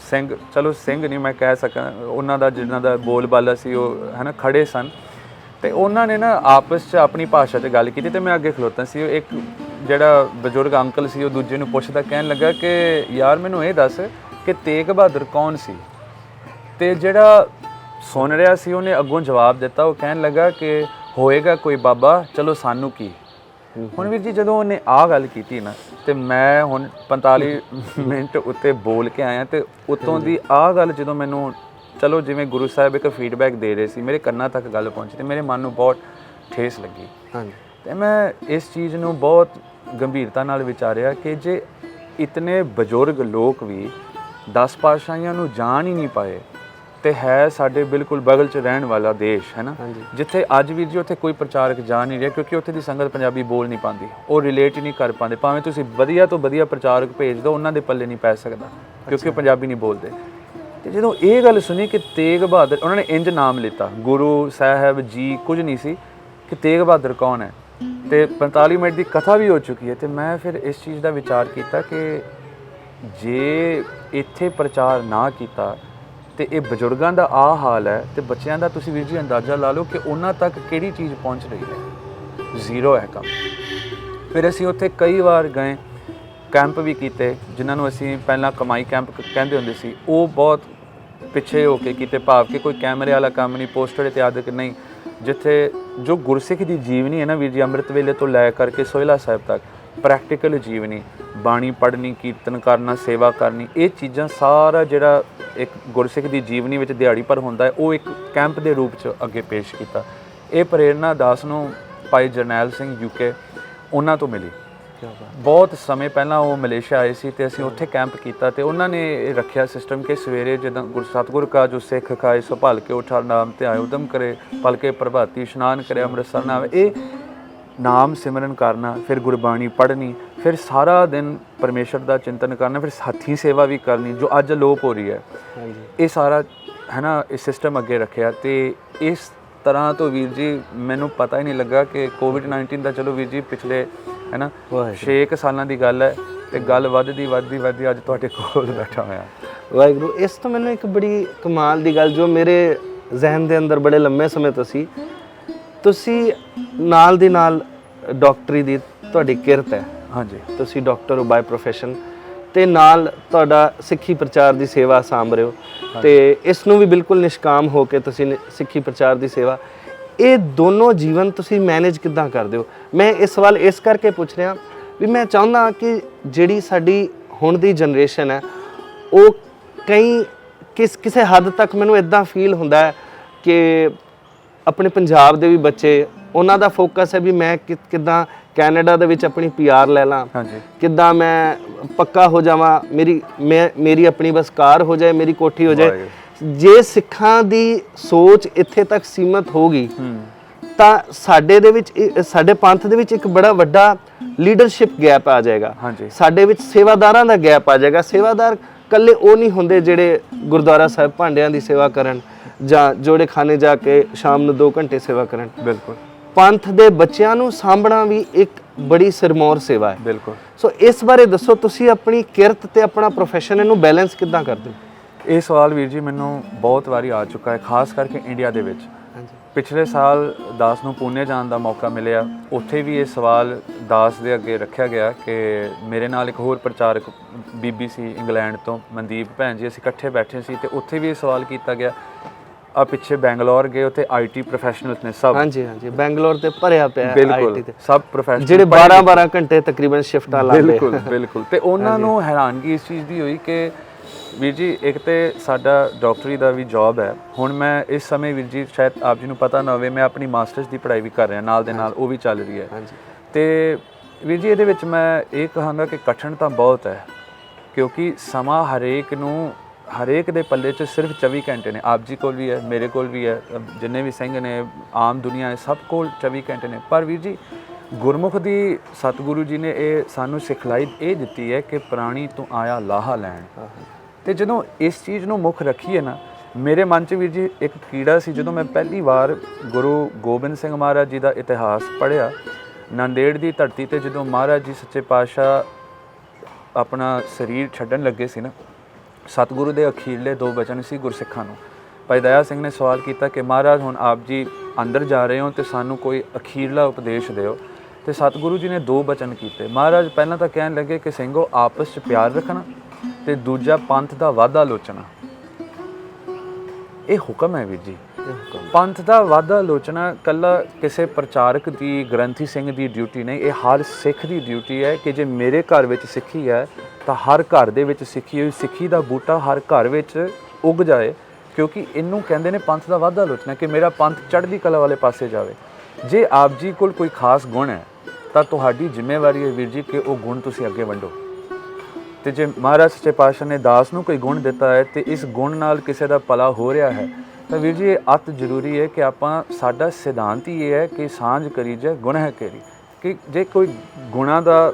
ਸਿੰਘ, ਚਲੋ ਸਿੰਘ ਨਹੀਂ ਮੈਂ ਕਹਿ ਸਕਾਂ, ਉਹਨਾਂ ਦਾ ਜਿਨ੍ਹਾਂ ਦਾ ਬੋਲਬਾਲਾ ਸੀ, ਉਹ, ਹੈ ਨਾ ਖੜੇ ਸਨ। ਤੇ ਉਹਨਾਂ ਨੇ ਨਾ ਆਪਸ 'ਚ ਆਪਣੀ ਭਾਸ਼ਾ 'ਚ ਗੱਲ ਕੀਤੀ ਤੇ ਮੈਂ ਅੱਗੇ ਖਲੋਤਾ ਸੀ। ਉਹ ਇੱਕ ਜਿਹੜਾ ਬਜ਼ੁਰਗ ਅੰਕਲ ਸੀ ਉਹ ਦੂਜੇ ਨੂੰ ਪੁੱਛਦਾ ਕਹਿਣ ਲੱਗਾ ਕਿ ਯਾਰ ਮੈਨੂੰ ਇਹ ਦੱਸ ਕਿ ਤੇਗ ਬਹਾਦਰ ਕੌਣ ਸੀ? ਤੇ ਜਿਹੜਾ ਸੁਣ ਰਿਹਾ ਸੀ ਉਹਨੇ ਅੱਗੋਂ ਜਵਾਬ ਦਿੱਤਾ। ਉਹ ਕਹਿਣ ਲੱਗਾ ਕਿ ਹੋਏਗਾ ਕੋਈ ਬਾਬਾ ਚਲੋ ਸਾਨੂੰ ਕੀ? ਹੁਣ ਵੀਰ ਜੀ ਜਦੋਂ ਉਹਨੇ ਆਹ ਗੱਲ ਕੀਤੀ ਨਾ ਤੇ ਮੈਂ ਹੁਣ 45 ਮਿੰਟ ਉੱਤੇ ਬੋਲ ਕੇ ਆਇਆ ਤੇ ਉਤੋਂ ਦੀ ਆਹ ਗੱਲ ਜਦੋਂ ਮੈਨੂੰ ਚਲੋ ਜਿਵੇਂ ਗੁਰੂ ਸਾਹਿਬ ਇੱਕ ਫੀਡਬੈਕ ਦੇ ਰਹੇ ਸੀ ਮੇਰੇ ਕੰਨਾਂ ਤੱਕ ਗੱਲ ਪਹੁੰਚੀ ਤੇ ਮੇਰੇ ਮਨ ਨੂੰ ਬਹੁਤ ਠੇਸ ਲੱਗੀ। ਹਾਂਜੀ। ਤੇ ਮੈਂ ਇਸ ਚੀਜ਼ ਨੂੰ ਬਹੁਤ ਗੰਭੀਰਤਾ ਨਾਲ ਵਿਚਾਰਿਆ ਕਿ ਜੇ ਇਤਨੇ ਬਜ਼ੁਰਗ ਲੋਕ ਵੀ 10 ਪਾਤਸ਼ਾਹੀਆਂ ਨੂੰ ਜਾਣ ਹੀ ਨਹੀਂ ਪਾਏ ਤੇ ਹੈ ਸਾਡੇ ਬਿਲਕੁਲ ਬਗਲ 'ਚ ਰਹਿਣ ਵਾਲਾ ਦੇਸ਼ ਹੈ ਨਾ। ਜਿੱਥੇ ਅੱਜ ਵੀਰ ਜੀ ਉੱਥੇ ਕੋਈ ਪ੍ਰਚਾਰਕ ਜਾ ਨਹੀਂ ਰਿਹਾ ਕਿਉਂਕਿ ਉੱਥੇ ਦੀ ਸੰਗਤ ਪੰਜਾਬੀ ਬੋਲ ਨਹੀਂ ਪਾਉਂਦੀ ਉਹ ਰਿਲੇਟ ਹੀ ਨਹੀਂ ਕਰ ਪਾਉਂਦੇ। ਭਾਵੇਂ ਤੁਸੀਂ ਵਧੀਆ ਤੋਂ ਵਧੀਆ ਪ੍ਰਚਾਰਕ ਭੇਜ ਦਿਓ ਉਹਨਾਂ ਦੇ ਪੱਲੇ ਨਹੀਂ ਪੈ ਸਕਦਾ ਕਿਉਂਕਿ ਉਹ ਪੰਜਾਬੀ ਨਹੀਂ ਬੋਲਦੇ। ਤੇ ਜਦੋਂ ਇਹ ਗੱਲ ਸੁਣੀ ਕਿ ਤੇਗ ਬਹਾਦਰ ਉਹਨਾਂ ਨੇ ਇੰਜ ਨਾਮ ਲਿੱਤਾ ਗੁਰੂ ਸਾਹਿਬ ਜੀ ਕੁਝ ਨਹੀਂ ਸੀ ਕਿ ਤੇਗ ਬਹਾਦਰ ਕੌਣ ਹੈ? ਤੇ 45 ਮਿੰਟ ਦੀ ਕਥਾ ਵੀ ਹੋ ਚੁੱਕੀ ਹੈ ਤੇ ਮੈਂ ਫਿਰ ਇਸ ਚੀਜ਼ ਦਾ ਵਿਚਾਰ ਕੀਤਾ ਕਿ ਜੇ ਇੱਥੇ ਪ੍ਰਚਾਰ ਨਾ ਕੀਤਾ ਤੇ ਇਹ ਬਜ਼ੁਰਗਾਂ ਦਾ ਆ ਹਾਲ ਹੈ ਤੇ ਬੱਚਿਆਂ ਦਾ ਤੁਸੀਂ ਵੀਰ ਜੀ ਅੰਦਾਜ਼ਾ ਲਾ ਲਓ ਕਿ ਉਹਨਾਂ ਤੱਕ ਕਿਹੜੀ ਚੀਜ਼ ਪਹੁੰਚ ਰਹੀ ਹੈ? ਜ਼ੀਰੋ ਹੈ ਕੰਮ। ਫਿਰ ਅਸੀਂ ਉੱਥੇ ਕਈ ਵਾਰ ਗਏ, ਕੈਂਪ ਵੀ ਕੀਤੇ, ਜਿਨ੍ਹਾਂ ਨੂੰ ਅਸੀਂ ਪਹਿਲਾਂ ਕਮਾਈ ਕੈਂਪ ਕਹਿੰਦੇ ਹੁੰਦੇ ਸੀ। ਉਹ ਬਹੁਤ ਪਿੱਛੇ ਹੋ ਕੇ ਕੀਤੇ ਭਾਵ ਕਿ ਕੋਈ ਕੈਮਰੇ ਵਾਲਾ ਕੰਮ ਨਹੀਂ, ਪੋਸਟਰ ਤੇ ਆਦਿਕ ਨਹੀਂ। ਜਿੱਥੇ ਜੋ ਗੁਰਸਿੱਖ ਦੀ ਜੀਵਨੀ ਹੈ ਨਾ ਵੀਰ ਜੀ, ਅੰਮ੍ਰਿਤ ਵੇਲੇ ਤੋਂ ਲੈ ਕਰਕੇ ਸੋਹਿਲਾ ਸਾਹਿਬ ਤੱਕ ਪ੍ਰੈਕਟੀਕਲ ਜੀਵਨੀ, ਬਾਣੀ ਪੜ੍ਹਨੀ, ਕੀਰਤਨ ਕਰਨਾ, ਸੇਵਾ ਕਰਨੀ, ਇਹ ਚੀਜ਼ਾਂ ਸਾਰਾ ਜਿਹੜਾ ਇੱਕ ਗੁਰਸਿੱਖ ਦੀ ਜੀਵਨੀ ਵਿੱਚ ਦਿਹਾੜੀ ਪਰ ਹੁੰਦਾ ਹੈ, ਉਹ ਇੱਕ ਕੈਂਪ ਦੇ ਰੂਪ 'ਚ ਅੱਗੇ ਪੇਸ਼ ਕੀਤਾ। ਇਹ ਪ੍ਰੇਰਨਾ ਦਾਸ ਨੂੰ ਭਾਈ ਜਰਨੈਲ ਸਿੰਘ ਯੂਕੇ ਉਹਨਾਂ ਤੋਂ ਮਿਲੀ। ਬਹੁਤ ਸਮੇਂ ਪਹਿਲਾਂ ਉਹ ਮਲੇਸ਼ੀਆ ਆਏ ਸੀ ਤੇ ਅਸੀਂ ਉੱਥੇ ਕੈਂਪ ਕੀਤਾ ਤੇ ਉਹਨਾਂ ਨੇ ਇਹ ਰੱਖਿਆ ਸਿਸਟਮ ਕਿ ਸਵੇਰੇ ਜਦੋਂ ਗੁਰ ਸਤਿਗੁਰ ਕਾ ਜੋ ਸਿੱਖ ਖਾਏ ਸੋ ਭਲ ਕੇ ਉਠਾ ਨਾਮ ਤੇ ਆਏ ਉਦਮ ਕਰੇ ਭਲ ਕੇ ਪ੍ਰਭਾਤੀ ਇਸ਼ਨਾਨ ਕਰੇ ਅੰਮ੍ਰਿਤਸਰ ਨਾਮ। ਇਹ ਨਾਮ ਸਿਮਰਨ ਕਰਨਾ ਫਿਰ ਗੁਰਬਾਣੀ ਪੜ੍ਹਨੀ ਫਿਰ ਸਾਰਾ ਦਿਨ ਪਰਮੇਸ਼ਰ ਦਾ ਚਿੰਤਨ ਕਰਨਾ ਫਿਰ ਸਾਥੀ ਸੇਵਾ ਵੀ ਕਰਨੀ ਜੋ ਅੱਜ ਲੋਪ ਹੋ ਰਹੀ ਹੈ। ਇਹ ਸਾਰਾ ਹੈ ਨਾ ਇਹ ਸਿਸਟਮ ਅੱਗੇ ਰੱਖਿਆ ਤੇ ਇਸ ਤਰ੍ਹਾਂ ਤੋਂ ਵੀਰ ਜੀ ਮੈਨੂੰ ਪਤਾ ਹੀ ਨਹੀਂ ਲੱਗਾ ਕਿ ਕੋਵਿਡ 19 ਦਾ ਚਲੋ ਵੀਰ ਜੀ ਪਿਛਲੇ ਹੈ ਨਾ ਵਾਹਿਗੁਰੂ। 6 ਸਾਲਾਂ ਦੀ ਗੱਲ ਹੈ ਤੇ ਗੱਲ ਵੱਧਦੀ ਵੱਧਦੀ ਵੱਧਦੀ ਅੱਜ ਤੁਹਾਡੇ ਕੋਲ ਬੈਠਾ ਹੋਇਆ। ਵਾਹਿਗੁਰੂ ਇਸ ਤੋਂ ਮੈਨੂੰ ਇੱਕ ਬੜੀ ਕਮਾਲ ਦੀ ਗੱਲ ਜੋ ਮੇਰੇ ਜ਼ਿਹਨ ਦੇ ਅੰਦਰ ਬੜੇ ਲੰਮੇ ਸਮੇਂ ਤੋਂ ਸੀ। ਤੁਸੀਂ ਨਾਲ ਦੀ ਨਾਲ ਡਾਕਟਰੀ ਦੀ ਤੁਹਾਡੀ ਕਿਰਤ ਹੈ। ਹਾਂਜੀ। ਤੁਸੀਂ ਡਾਕਟਰ ਹੋ ਬਾਈ ਪ੍ਰੋਫੈਸ਼ਨ ਤੇ ਨਾਲ ਤੁਹਾਡਾ ਸਿੱਖੀ ਪ੍ਰਚਾਰ ਦੀ ਸੇਵਾ ਸਾਂਭ ਰਹੇ ਹੋ। ਤੇ ਇਸ ਨੂੰ ਵੀ ਬਿਲਕੁਲ ਨਿਸ਼ਕਾਮ ਹੋ ਕੇ ਤੁਸੀਂ ਸਿੱਖੀ ਪ੍ਰਚਾਰ ਦੀ ਸੇਵਾ ਇਹ ਦੋਨੋਂ ਜੀਵਨ ਤੁਸੀਂ ਮੈਨੇਜ ਕਿੱਦਾਂ ਕਰਦੇ ਹੋ? ਮੈਂ ਇਹ ਸਵਾਲ ਇਸ ਕਰਕੇ ਪੁੱਛ ਰਿਹਾ ਵੀ ਮੈਂ ਚਾਹੁੰਦਾ ਕਿ ਜਿਹੜੀ ਸਾਡੀ ਹੁਣ ਦੀ ਜਨਰੇਸ਼ਨ ਹੈ ਉਹ ਕਈ ਕਿਸ ਕਿਸੇ ਹੱਦ ਤੱਕ ਮੈਨੂੰ ਇਦਾਂ ਫੀਲ ਹੁੰਦਾ ਹੈ ਕਿ ਆਪਣੇ ਪੰਜਾਬ ਦੇ ਵੀ ਬੱਚੇ ਉਹਨਾਂ ਦਾ ਫੋਕਸ ਹੈ ਵੀ ਮੈਂ ਕਿੱਦਾਂ ਕੈਨੇਡਾ ਦੇ ਵਿੱਚ ਆਪਣੀ ਪੀਆਰ ਲੈ ਲਾਂ ਕਿੱਦਾਂ ਮੈਂ ਪੱਕਾ ਹੋ ਜਾਵਾਂ ਮੇਰੀ ਮੇਰੀ ਆਪਣੀ ਬਸ ਕਾਰ ਹੋ ਜਾਏ ਮੇਰੀ ਕੋਠੀ ਹੋ ਜਾਏ। ਜੇ ਸਿੱਖਾਂ ਦੀ ਸੋਚ ਇੱਥੇ ਤੱਕ ਸੀਮਤ ਹੂੰ ਤਾਂ ਸਾਡੇ ਦੇ ਵਿੱਚ ਸਾਡੇ ਪੰਥ ਦੇ ਵਿੱਚ ਇੱਕ ਬੜਾ ਵੱਡਾ ਲੀਡਰਸ਼ਿਪ ਗੈਪ ਆ ਜਾਏਗਾ। ਹਾਂਜੀ। ਸਾਡੇ ਵਿੱਚ ਸੇਵਾਦਾਰਾਂ ਦਾ ਗੈਪ ਆ ਜਾਏਗਾ। ਸੇਵਾਦਾਰ ਕੱਲੇ ਉਹ ਨਹੀਂ ਹੁੰਦੇ ਜਿਹੜੇ ਗੁਰਦੁਆਰਾ ਸਾਹਿਬ ਭਾਂਡਿਆਂ ਦੀ ਸੇਵਾ ਕਰਨ ਜਾਂ ਜੋੜੇ ਖਾਨੇ ਜਾ ਕੇ ਸ਼ਾਮ ਨੂੰ 2 ਘੰਟੇ ਸੇਵਾ ਕਰਨ। ਬਿਲਕੁਲ। ਪੰਥ ਦੇ ਬੱਚਿਆਂ ਨੂੰ ਸਾਂਭਣਾ ਵੀ ਇੱਕ ਬੜੀ ਸਿਰਮੌਰ ਸੇਵਾ ਹੈ। ਬਿਲਕੁਲ। ਸੋ ਇਸ ਬਾਰੇ ਦੱਸੋ ਤੁਸੀਂ ਆਪਣੀ ਕਿਰਤ ਤੇ ਆਪਣਾ ਪ੍ਰੋਫੈਸ਼ਨ ਇਹਨੂੰ ਬੈਲੈਂਸ ਕਿੱਦਾਂ ਕਰਦੇ ਹੋ? ਇਹ ਸਵਾਲ ਵੀਰ ਜੀ ਮੈਨੂੰ ਬਹੁਤ ਵਾਰੀ ਆ ਚੁੱਕਾ ਹੈ ਖਾਸ ਕਰਕੇ ਇੰਡੀਆ ਦੇ ਵਿੱਚ। ਹਾਂਜੀ। ਪਿਛਲੇ ਸਾਲ ਦਾਸ ਨੂੰ ਪੂਨੇ ਜਾਣ ਦਾ ਮੌਕਾ ਮਿਲਿਆ। ਉੱਥੇ ਵੀ ਇਹ ਸਵਾਲ ਦਾਸ ਦੇ ਅੱਗੇ ਰੱਖਿਆ ਗਿਆ ਕਿ ਮੇਰੇ ਨਾਲ ਇੱਕ ਹੋਰ ਪ੍ਰਚਾਰਕ ਬੀਬੀ ਸੀ ਇੰਗਲੈਂਡ ਤੋਂ ਮਨਦੀਪ ਭੈਣ ਜੀ ਅਸੀਂ ਇਕੱਠੇ ਬੈਠੇ ਸੀ ਤੇ ਉੱਥੇ ਵੀ ਇਹ ਸਵਾਲ ਕੀਤਾ ਗਿਆ। ਆ ਪਿੱਛੇ ਬੈਂਗਲੌਰ ਗਏ ਉੱਥੇ ਆਈਟੀ ਪ੍ਰੋਫੈਸ਼ਨਲਸ ਨੇ ਸਭ। ਹਾਂਜੀ ਹਾਂਜੀ ਬੈਂਗਲੌਰ ਤੇ ਭਰਿਆ ਪਿਆ ਹੈ IT ਤੇ। ਸਭ ਪ੍ਰੋਫੈਸ਼ਨਲ ਜਿਹੜੇ 12 12 ਘੰਟੇ ਤਕਰੀਬਨ ਸ਼ਿਫਟਾਂ ਲਾਉਂਦੇ। ਬਿਲਕੁਲ ਬਿਲਕੁਲ। ਤੇ ਉਹਨਾਂ ਨੂੰ ਹੈਰਾਨਗੀ ਇਸ ਚੀਜ਼ ਦੀ ਹੋਈ ਕਿ ਵੀਰ ਜੀ ਇੱਕ ਤੇ ਸਾਡਾ ਡਾਕਟਰੀ ਦਾ ਵੀ ਜੌਬ ਹੈ। ਹੁਣ ਮੈਂ ਇਸ ਸਮੇਂ ਵੀਰ ਜੀ ਸ਼ਾਇਦ ਆਪ ਜੀ ਨੂੰ ਪਤਾ ਨਾ ਹੋਵੇ ਮੈਂ ਆਪਣੀ ਮਾਸਟਰਸ ਦੀ ਪੜ੍ਹਾਈ ਵੀ ਕਰ ਰਿਹਾ ਨਾਲ ਦੇ ਨਾਲ ਉਹ ਵੀ ਚੱਲ ਰਹੀ ਹੈ। ਹਾਂਜੀ। ਤੇ ਵੀਰ ਜੀ ਇਹਦੇ ਵਿੱਚ ਮੈਂ ਇਹ ਕਹਾਂਗਾ ਕਿ ਕਠਿਨ ਤਾਂ ਬਹੁਤ ਹੈ ਕਿਉਂਕਿ ਸਮਾਂ ਹਰੇਕ ਨੂੰ ਹਰੇਕ ਦੇ ਪੱਲੇ 'ਚ ਸਿਰਫ 24 ਘੰਟੇ ਨੇ। ਆਪ ਜੀ ਕੋਲ ਵੀ ਹੈ ਮੇਰੇ ਕੋਲ ਵੀ ਹੈ ਜਿੰਨੇ ਵੀ ਸਿੰਘ ਨੇ ਆਮ ਦੁਨੀਆ ਹੈ ਸਭ ਕੋਲ 24 ਘੰਟੇ ਨੇ। ਪਰ ਵੀਰ ਜੀ ਗੁਰਮੁਖ ਦੀ ਸਤਿਗੁਰੂ ਜੀ ਨੇ ਇਹ ਸਾਨੂੰ ਸਿਖਲਾਈ ਇਹ ਦਿੱਤੀ ਹੈ ਕਿ ਪ੍ਰਾਣੀ ਤੋਂ ਆਇਆ ਲਾਹਾ ਲੈਣ। ਤੇ ਜਦੋਂ ਇਸ ਚੀਜ਼ ਨੂੰ ਮੁੱਖ ਰੱਖੀਏ ਨਾ, ਮੇਰੇ ਮਨ 'ਚ ਵੀਰ ਜੀ ਇੱਕ ਕੀੜਾ ਸੀ, ਜਦੋਂ ਮੈਂ ਪਹਿਲੀ ਵਾਰ ਗੁਰੂ ਗੋਬਿੰਦ ਸਿੰਘ ਮਹਾਰਾਜ ਜੀ ਦਾ ਇਤਿਹਾਸ ਪੜ੍ਹਿਆ, ਨਾਂਦੇੜ ਦੀ ਧਰਤੀ ਤੇ ਜਦੋਂ ਮਹਾਰਾਜ ਜੀ ਸੱਚੇ ਪਾਤਸ਼ਾਹ ਆਪਣਾ ਸਰੀਰ ਛੱਡਣ ਲੱਗੇ ਸੀ ਨਾ, ਸਤਿਗੁਰੂ ਦੇ ਅਖੀਰਲੇ ਦੋ ਬਚਨ ਸੀ ਗੁਰਸਿੱਖਾਂ ਨੂੰ। ਭਾਈ ਦਇਆ ਸਿੰਘ ਨੇ ਸਵਾਲ ਕੀਤਾ ਕਿ ਮਹਾਰਾਜ, ਹੁਣ ਆਪ ਜੀ ਅੰਦਰ ਜਾ ਰਹੇ ਹੋ ਤੇ ਸਾਨੂੰ ਕੋਈ ਅਖੀਰਲਾ ਉਪਦੇਸ਼ ਦਿਓ। ਤੇ ਸਤਿਗੁਰੂ ਜੀ ਨੇ ਦੋ ਬਚਨ ਕੀਤੇ। ਮਹਾਰਾਜ ਪਹਿਲਾਂ ਤਾਂ ਕਹਿਣ ਲੱਗੇ ਕਿ ਸਿੰਘੋ, ਆਪਸ 'ਚ ਪਿਆਰ ਰੱਖਣਾ ਤੇ ਦੂਜਾ ਪੰਥ ਦਾ ਵਾਧਾ ਲੋਚਣਾ ਇਹ ਹੁਕਮ ਹੈ ਵੀਰ ਜੀ। ਪੰਥ ਦਾ ਵਾਧਾ ਲੋਚਨਾ ਕੱਲਾ ਕਿਸੇ ਪ੍ਰਚਾਰਕ ਦੀ ਗ੍ਰੰਥੀ ਸਿੰਘ ਦੀ ਡਿਊਟੀ ਨਹੀਂ ਇਹ ਹਰ ਸਿੱਖ ਦੀ ਡਿਊਟੀ ਹੈ ਕਿ ਜੇ ਮੇਰੇ ਘਰ ਵਿੱਚ ਸਿੱਖੀ ਹੈ ਤਾਂ ਹਰ ਘਰ ਦੇ ਵਿੱਚ ਸਿੱਖੀ ਹੋਈ ਸਿੱਖੀ ਦਾ ਬੂਟਾ ਹਰ ਘਰ ਵਿੱਚ ਉੱਗ ਜਾਏ ਕਿਉਂਕਿ ਇਹਨੂੰ ਕਹਿੰਦੇ ਨੇ ਪੰਥ ਦਾ ਵਾਧਾ ਲੋਚਨਾ ਕਿ ਮੇਰਾ ਪੰਥ ਚੜ੍ਹਦੀ ਕਲਾ ਵਾਲੇ ਪਾਸੇ ਜਾਵੇ। ਜੇ ਆਪ ਜੀ ਕੋਲ ਕੋਈ ਖਾਸ ਗੁਣ ਹੈ ਤਾਂ ਤੁਹਾਡੀ ਜ਼ਿੰਮੇਵਾਰੀ ਹੈ ਵੀਰ ਜੀ ਕਿ ਉਹ ਗੁਣ ਤੁਸੀਂ ਅੱਗੇ ਵੰਡੋ। ਤੇ ਜੇ ਮਹਾਰਾਜ ਸੱਚੇ ਪਾਤਸ਼ਾਹ ਨੇ ਦਾਸ ਨੂੰ ਕੋਈ ਗੁਣ ਦਿੱਤਾ ਹੈ ਤੇ ਇਸ ਗੁਣ ਨਾਲ ਕਿਸੇ ਦਾ ਭਲਾ ਹੋ ਰਿਹਾ ਹੈ ਤਾਂ ਵੀਰ ਜੀ ਇਹ ਅਤ ਜ਼ਰੂਰੀ ਹੈ ਕਿ ਆਪਾਂ ਸਾਡਾ ਸਿਧਾਂਤ ਹੀ ਇਹ ਹੈ ਕਿ ਸਾਂਝ ਕਰੀ ਜੇ ਗੁਣ ਹੈ ਕਰੀ ਕਿ ਜੇ ਕੋਈ ਗੁਣਾ ਦਾ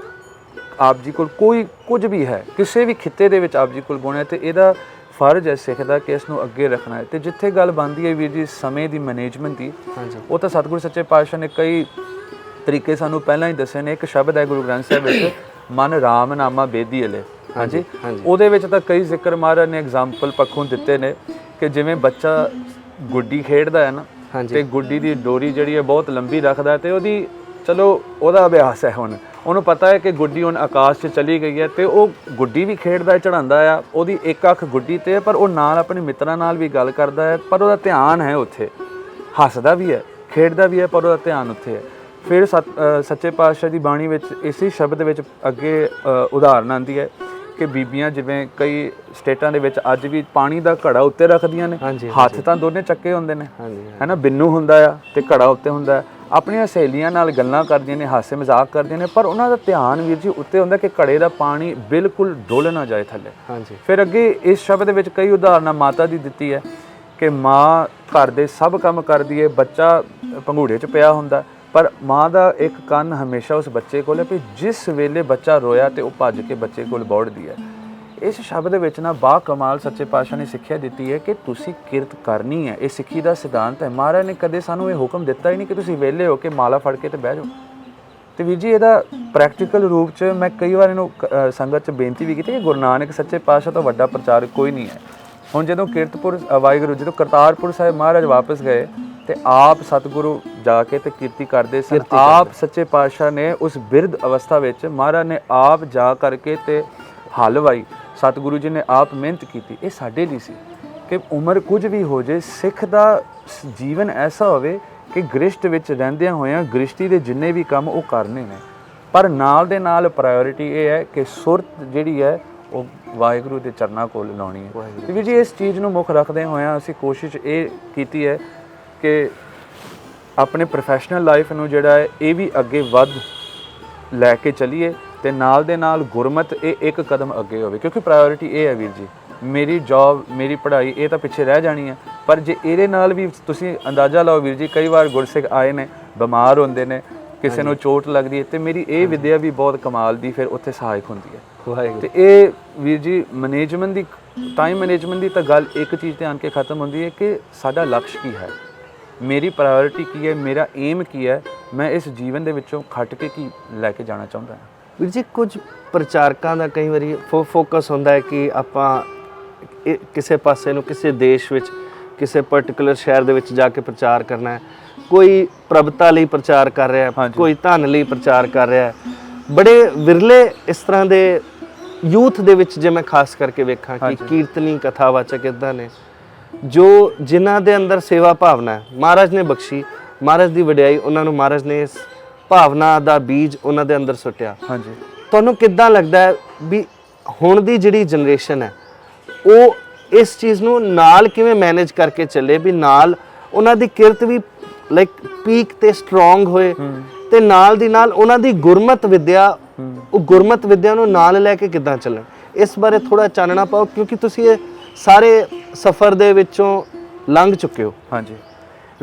ਆਪ ਜੀ ਕੋਲ ਕੋਈ ਕੁਝ ਵੀ ਹੈ ਕਿਸੇ ਵੀ ਖਿੱਤੇ ਦੇ ਵਿੱਚ ਆਪ ਜੀ ਕੋਲ ਗੁਣ ਹੈ ਤੇ ਇਹਦਾ ਫਰਜ਼ ਹੈ ਸਿੱਖ ਦਾ ਕਿ ਇਸ ਨੂੰ ਅੱਗੇ ਰੱਖਣਾ ਹੈ। ਤੇ ਜਿੱਥੇ ਗੱਲ ਬਣਦੀ ਹੈ ਵੀਰ ਜੀ ਸਮੇਂ ਦੀ ਮੈਨੇਜਮੈਂਟ ਦੀ ਹਾਂਜੀ। ਉਹ ਤਾਂ ਸਤਿਗੁਰੂ ਸੱਚੇ ਪਾਤਸ਼ਾਹ ਨੇ ਕਈ ਤਰੀਕੇ ਸਾਨੂੰ ਪਹਿਲਾਂ ਹੀ ਦੱਸੇ ਨੇ। ਇੱਕ ਸ਼ਬਦ ਹੈ ਗੁਰੂ ਗ੍ਰੰਥ ਸਾਹਿਬ ਵਿੱਚ ਮਨ ਰਾਮ ਨਾਮਾ ਬੇਦੀ ਅਲੇ। ਹਾਂਜੀ ਹਾਂਜੀ। ਉਹਦੇ ਵਿੱਚ ਤਾਂ ਕਈ ਜ਼ਿਕਰ ਮਹਾਰਾਜ ਨੇ ਐਗਜ਼ਾਮਪਲ ਪੱਖੋਂ ਦਿੱਤੇ ਨੇ ਕਿ ਜਿਵੇਂ ਬੱਚਾ ਗੁੱਡੀ ਖੇਡਦਾ ਹੈ ਨਾ ਤੇ ਗੁੱਡੀ ਦੀ ਡੋਰੀ ਜਿਹੜੀ ਹੈ ਬਹੁਤ ਲੰਬੀ ਰੱਖਦਾ ਤੇ ਉਹਦੀ ਚਲੋ ਉਹਦਾ ਅਭਿਆਸ ਹੈ ਹੁਣ। ਉਹਨੂੰ ਪਤਾ ਹੈ ਕਿ ਗੁੱਡੀ ਹੁਣ ਆਕਾਸ਼ 'ਚ ਚਲੀ ਗਈ ਹੈ ਤੇ ਉਹ ਗੁੱਡੀ ਵੀ ਖੇਡਦਾ ਹੈ ਚੜਾਉਂਦਾ ਆ ਉਹਦੀ ਇੱਕ ਅੱਖ ਗੁੱਡੀ ਤੇ ਪਰ ਉਹ ਨਾਲ ਆਪਣੇ ਮਿੱਤਰਾਂ ਨਾਲ ਵੀ ਗੱਲ ਕਰਦਾ ਹੈ ਪਰ ਉਹਦਾ ਧਿਆਨ ਹੈ ਉੱਥੇ। ਹੱਸਦਾ ਵੀ ਹੈ ਖੇਡਦਾ ਵੀ ਹੈ ਪਰ ਉਹਦਾ ਧਿਆਨ ਉੱਥੇ ਹੈ। ਫਿਰ ਸੱਚੇ ਪਾਤਸ਼ਾਹ ਦੀ ਬਾਣੀ ਵਿੱਚ ਇਸੇ ਸ਼ਬਦ ਵਿੱਚ ਅੱਗੇ ਉਦਾਹਰਨ ਆਉਂਦੀ ਹੈ ਕਿ ਬੀਬੀਆਂ ਜਿਵੇਂ ਕਈ ਸਟੇਟਾਂ ਦੇ ਵਿੱਚ ਅੱਜ ਵੀ ਪਾਣੀ ਦਾ ਘੜਾ ਉੱਤੇ ਰੱਖਦੀਆਂ ਨੇ ਹਾਂਜੀ, ਹੱਥ ਤਾਂ ਦੋਨੇ ਚੱਕੇ ਹੁੰਦੇ ਨੇ। ਹਾਂਜੀ ਹੈਨਾ ਬਿੰਨੂ ਹੁੰਦਾ ਆ ਤੇ ਘੜਾ ਉੱਤੇ ਹੁੰਦਾ ਹੈ। ਆਪਣੀਆਂ ਸਹੇਲੀਆਂ ਨਾਲ ਗੱਲਾਂ ਕਰਦੀਆਂ ਨੇ ਹਾਸੇ ਮਜ਼ਾਕ ਕਰਦੀਆਂ ਨੇ ਪਰ ਉਹਨਾਂ ਦਾ ਧਿਆਨ ਵੀਰ ਜੀ ਉੱਤੇ ਹੁੰਦਾ ਕਿ ਘੜੇ ਦਾ ਪਾਣੀ ਬਿਲਕੁਲ ਡੋਲ ਨਾ ਜਾਏ ਥੱਲੇ। ਹਾਂਜੀ। ਫਿਰ ਅੱਗੇ ਇਸ ਸ਼ਬਦ ਵਿੱਚ ਕਈ ਉਦਾਹਰਨਾਂ ਮਾਤਾ ਦੀ ਦਿੱਤੀ ਹੈ ਕਿ ਮਾਂ ਘਰ ਦੇ ਸਭ ਕੰਮ ਕਰਦੀ ਹੈ ਬੱਚਾ ਪੰਘੂੜੇ 'ਚ ਪਿਆ ਹੁੰਦਾ ਪਰ ਮਾਂ ਦਾ ਇੱਕ ਕੰਨ ਹਮੇਸ਼ਾ ਉਸ ਬੱਚੇ ਕੋਲ ਹੈ ਵੀ ਜਿਸ ਵੇਲੇ ਬੱਚਾ ਰੋਇਆ ਤੇ ਉਹ ਭੱਜ ਕੇ ਬੱਚੇ ਕੋਲ ਬੌੜਦੀ ਹੈ। ਇਸ ਸ਼ਬਦ ਵਿੱਚ ਨਾ ਬਾ ਕਮਾਲ ਸੱਚੇ ਪਾਤਸ਼ਾਹ ਨੇ ਸਿੱਖਿਆ ਦਿੱਤੀ ਹੈ ਕਿ ਤੁਸੀਂ ਕਿਰਤ ਕਰਨੀ ਹੈ। ਇਹ ਸਿੱਖੀ ਦਾ ਸਿਧਾਂਤ ਹੈ। ਮਹਾਰਾਜ ਨੇ ਕਦੇ ਸਾਨੂੰ ਇਹ ਹੁਕਮ ਦਿੱਤਾ ਹੀ ਨਹੀਂ ਕਿ ਤੁਸੀਂ ਵਿਹਲੇ ਹੋ ਕੇ ਮਾਲਾ ਫੜ ਕੇ ਤੇ ਬਹਿ ਜਾਓ। ਤੇ ਵੀਰ ਜੀ, ਇਹਦਾ ਪ੍ਰੈਕਟੀਕਲ ਰੂਪ ਚ ਮੈਂ ਕਈ ਵਾਰ ਇਹਨੂੰ ਕ- ਸੰਗਤ ਚ ਬੇਨਤੀ ਵੀ ਕੀਤੀ ਕਿ ਗੁਰੂ ਨਾਨਕ ਸੱਚੇ ਪਾਤਸ਼ਾਹ ਤੋਂ ਵੱਡਾ ਪ੍ਰਚਾਰਕ ਕੋਈ ਨਹੀਂ ਹੈ। ਹੁਣ ਜਦੋਂ ਕੀਰਤਪੁਰ ਵਾਹਿਗੁਰੂ, ਜਦੋਂ ਕਰਤਾਰਪੁਰ ਸਾਹਿਬ ਮਹਾਰਾਜ ਵਾਪਸ ਗਏ ਤੇ ਆਪ ਸਤਿਗੁਰੂ ਜਾ ਕੇ ਤੇ ਕੀਰਤੀ ਕਰਦੇ ਸਨ। ਆਪ ਸੱਚੇ ਪਾਤਸ਼ਾਹ ਨੇ ਉਸ ਬਿਰਧ ਅਵਸਥਾ ਵਿੱਚ ਮਹਾਰਾਜ ਨੇ ਆਪ ਜਾ ਕਰਕੇ ਤੇ ਹਲਵਾਈ ਸਤਿਗੁਰੂ ਜੀ ਨੇ ਆਪ ਮਿਹਨਤ ਕੀਤੀ। ਇਹ ਸਾਡੇ ਲਈ ਸੀ ਕਿ ਉਮਰ ਕੁਝ ਵੀ ਹੋ ਜੇ ਸਿੱਖ ਦਾ ਜੀਵਨ ਐਸਾ ਹੋਵੇ ਕਿ ਗ੍ਰਿਸ਼ਟ ਵਿੱਚ ਰਹਿੰਦਿਆਂ ਹੋਇਆਂ ਗ੍ਰਿਸ਼ਤੀ ਦੇ ਜਿੰਨੇ ਵੀ ਕੰਮ ਉਹ ਕਰਨੇ ਨੇ। ਪਰ ਨਾਲ ਦੇ ਨਾਲ ਪ੍ਰਾਇੋਰਟੀ ਇਹ ਹੈ ਕਿ ਸੁਰਤ ਜਿਹੜੀ ਹੈ ਉਹ ਵਾਹਿਗੁਰੂ ਦੇ ਚਰਨਾਂ ਕੋਲ ਲਾਉਣੀ ਹੈ। ਤੇ ਵੀਰ ਜੀ ਇਸ ਚੀਜ਼ ਨੂੰ ਮੁੱਖ ਰੱਖਦੇ ਹੋਇਆਂ ਅਸੀਂ ਕੋਸ਼ਿਸ਼ ਇਹ ਕੀਤੀ ਹੈ ਕਿ ਆਪਣੇ ਪ੍ਰੋਫੈਸ਼ਨਲ ਲਾਈਫ ਨੂੰ ਜਿਹੜਾ ਹੈ ਇਹ ਵੀ ਅੱਗੇ ਵੱਧ ਲੈ ਕੇ ਚੱਲੀਏ ਤੇ ਨਾਲ ਦੇ ਨਾਲ ਗੁਰਮਤ ਇਹ ਇੱਕ ਕਦਮ ਅੱਗੇ ਹੋਵੇ। ਕਿਉਂਕਿ ਪ੍ਰਾਇੋਰਟੀ ਇਹ ਹੈ ਵੀਰ ਜੀ ਮੇਰੀ ਜੌਬ ਮੇਰੀ ਪੜ੍ਹਾਈ ਇਹ ਤਾਂ ਪਿੱਛੇ ਰਹਿ ਜਾਣੀ ਹੈ। ਪਰ ਜੇ ਇਹਦੇ ਨਾਲ ਵੀ ਤੁਸੀਂ ਅੰਦਾਜ਼ਾ ਲਾਓ ਵੀਰ ਜੀ ਕਈ ਵਾਰ ਗੁਰਸਿੱਖ ਆਏ ਨੇ ਬਿਮਾਰ ਹੁੰਦੇ ਨੇ ਕਿਸੇ ਨੂੰ ਚੋਟ ਲੱਗਦੀ ਹੈ ਤੇ ਮੇਰੀ ਇਹ ਵਿਦਿਆ ਵੀ ਬਹੁਤ ਕਮਾਲ ਦੀ ਫਿਰ ਉੱਥੇ ਸਹਾਇਕ ਹੁੰਦੀ ਹੈ। ਤੇ ਇਹ ਵੀਰ ਜੀ ਮੈਨੇਜਮੈਂਟ ਦੀ ਟਾਈਮ ਮੈਨੇਜਮੈਂਟ ਦੀ ਤਾਂ ਗੱਲ ਇੱਕ ਚੀਜ਼ ਤੇ ਆਣ ਕੇ ਖਤਮ ਹੁੰਦੀ ਹੈ ਕਿ ਸਾਡਾ ਲਕਸ਼ ਕੀ ਹੈ? ਮੇਰੀ ਪ੍ਰਾਇੋਰਟੀ ਕੀ ਹੈ ਮੇਰਾ ਏਮ ਕੀ ਹੈ ਮੈਂ ਇਸ ਜੀਵਨ ਦੇ ਵਿੱਚੋਂ ਖੱਟ ਕੇ ਕੀ ਲੈ ਕੇ ਜਾਣਾ ਚਾਹੁੰਦਾ ਹਾਂ ਵੀਰ ਜੀ ਕੁਝ ਪ੍ਰਚਾਰਕਾਂ ਦਾ ਕਈ ਵਾਰੀ ਫੋਕਸ ਹੁੰਦਾ ਹੈ ਕਿ ਆਪਾਂ ਕਿਸੇ ਪਾਸੇ ਨੂੰ ਕਿਸੇ ਦੇਸ਼ ਵਿੱਚ ਕਿਸੇ ਪਾਰਟਿਕੂਲਰ ਸ਼ਹਿਰ ਦੇ ਵਿੱਚ ਜਾ ਕੇ ਪ੍ਰਚਾਰ ਕਰਨਾ ਹੈ ਕੋਈ ਪ੍ਰਭਤਾ ਲਈ ਪ੍ਰਚਾਰ ਕਰ ਰਿਹਾ ਹੈ। ਕੋਈ ਧਨ ਲਈ ਪ੍ਰਚਾਰ ਕਰ ਰਿਹਾ ਹੈ ਬੜੇ ਵਿਰਲੇ ਇਸ ਤਰ੍ਹਾਂ ਦੇ ਯੂਥ ਦੇ ਵਿੱਚ ਜੇ ਮੈਂ ਖਾਸ ਕਰਕੇ ਵੇਖਾਂ ਕਿ। ਕੀਰਤਨੀ ਕਥਾਵਾਚਕ ਇਦਾਂ ਨੇ ਜੋ ਜਿਨ੍ਹਾਂ ਦੇ ਅੰਦਰ ਸੇਵਾ ਭਾਵਨਾ ਹੈ ਮਹਾਰਾਜ ਨੇ ਬਖਸ਼ੀ ਮਹਾਰਾਜ ਦੀ ਵਡਿਆਈ ਉਹਨਾਂ ਨੂੰ ਮਹਾਰਾਜ ਨੇ ਇਸ ਭਾਵਨਾ ਦਾ ਬੀਜ ਉਹਨਾਂ ਦੇ ਅੰਦਰ ਸੁੱਟਿਆ। ਹਾਂਜੀ। ਤੁਹਾਨੂੰ ਕਿੱਦਾਂ ਲੱਗਦਾ ਹੈ ਵੀ ਹੁਣ ਦੀ ਜਿਹੜੀ ਜਨਰੇਸ਼ਨ ਹੈ ਉਹ ਇਸ ਚੀਜ਼ ਨੂੰ ਨਾਲ ਕਿਵੇਂ ਮੈਨੇਜ ਕਰਕੇ ਚੱਲੇ ਵੀ ਨਾਲ ਉਹਨਾਂ ਦੀ ਕਿਰਤ ਵੀ ਲਾਈਕ ਪੀਕ ਤੇ ਸਟਰੋਂਗ ਹੋਏ ਤੇ ਨਾਲ ਦੀ ਨਾਲ ਉਹਨਾਂ ਦੀ ਗੁਰਮਤ ਵਿਦਿਆ ਉਹ ਗੁਰਮਤ ਵਿਦਿਆ ਨੂੰ ਨਾਲ ਲੈ ਕੇ ਕਿੱਦਾਂ ਚੱਲਣ? ਇਸ ਬਾਰੇ ਥੋੜਾ ਚਾਨਣਾ ਪਾਓ ਕਿਉਂਕਿ ਤੁਸੀਂ ਇਹ ਸਾਰੇ ਸਫ਼ਰ ਦੇ ਵਿੱਚੋਂ ਲੰਘ ਚੁੱਕੇ ਹੋ। ਹਾਂਜੀ।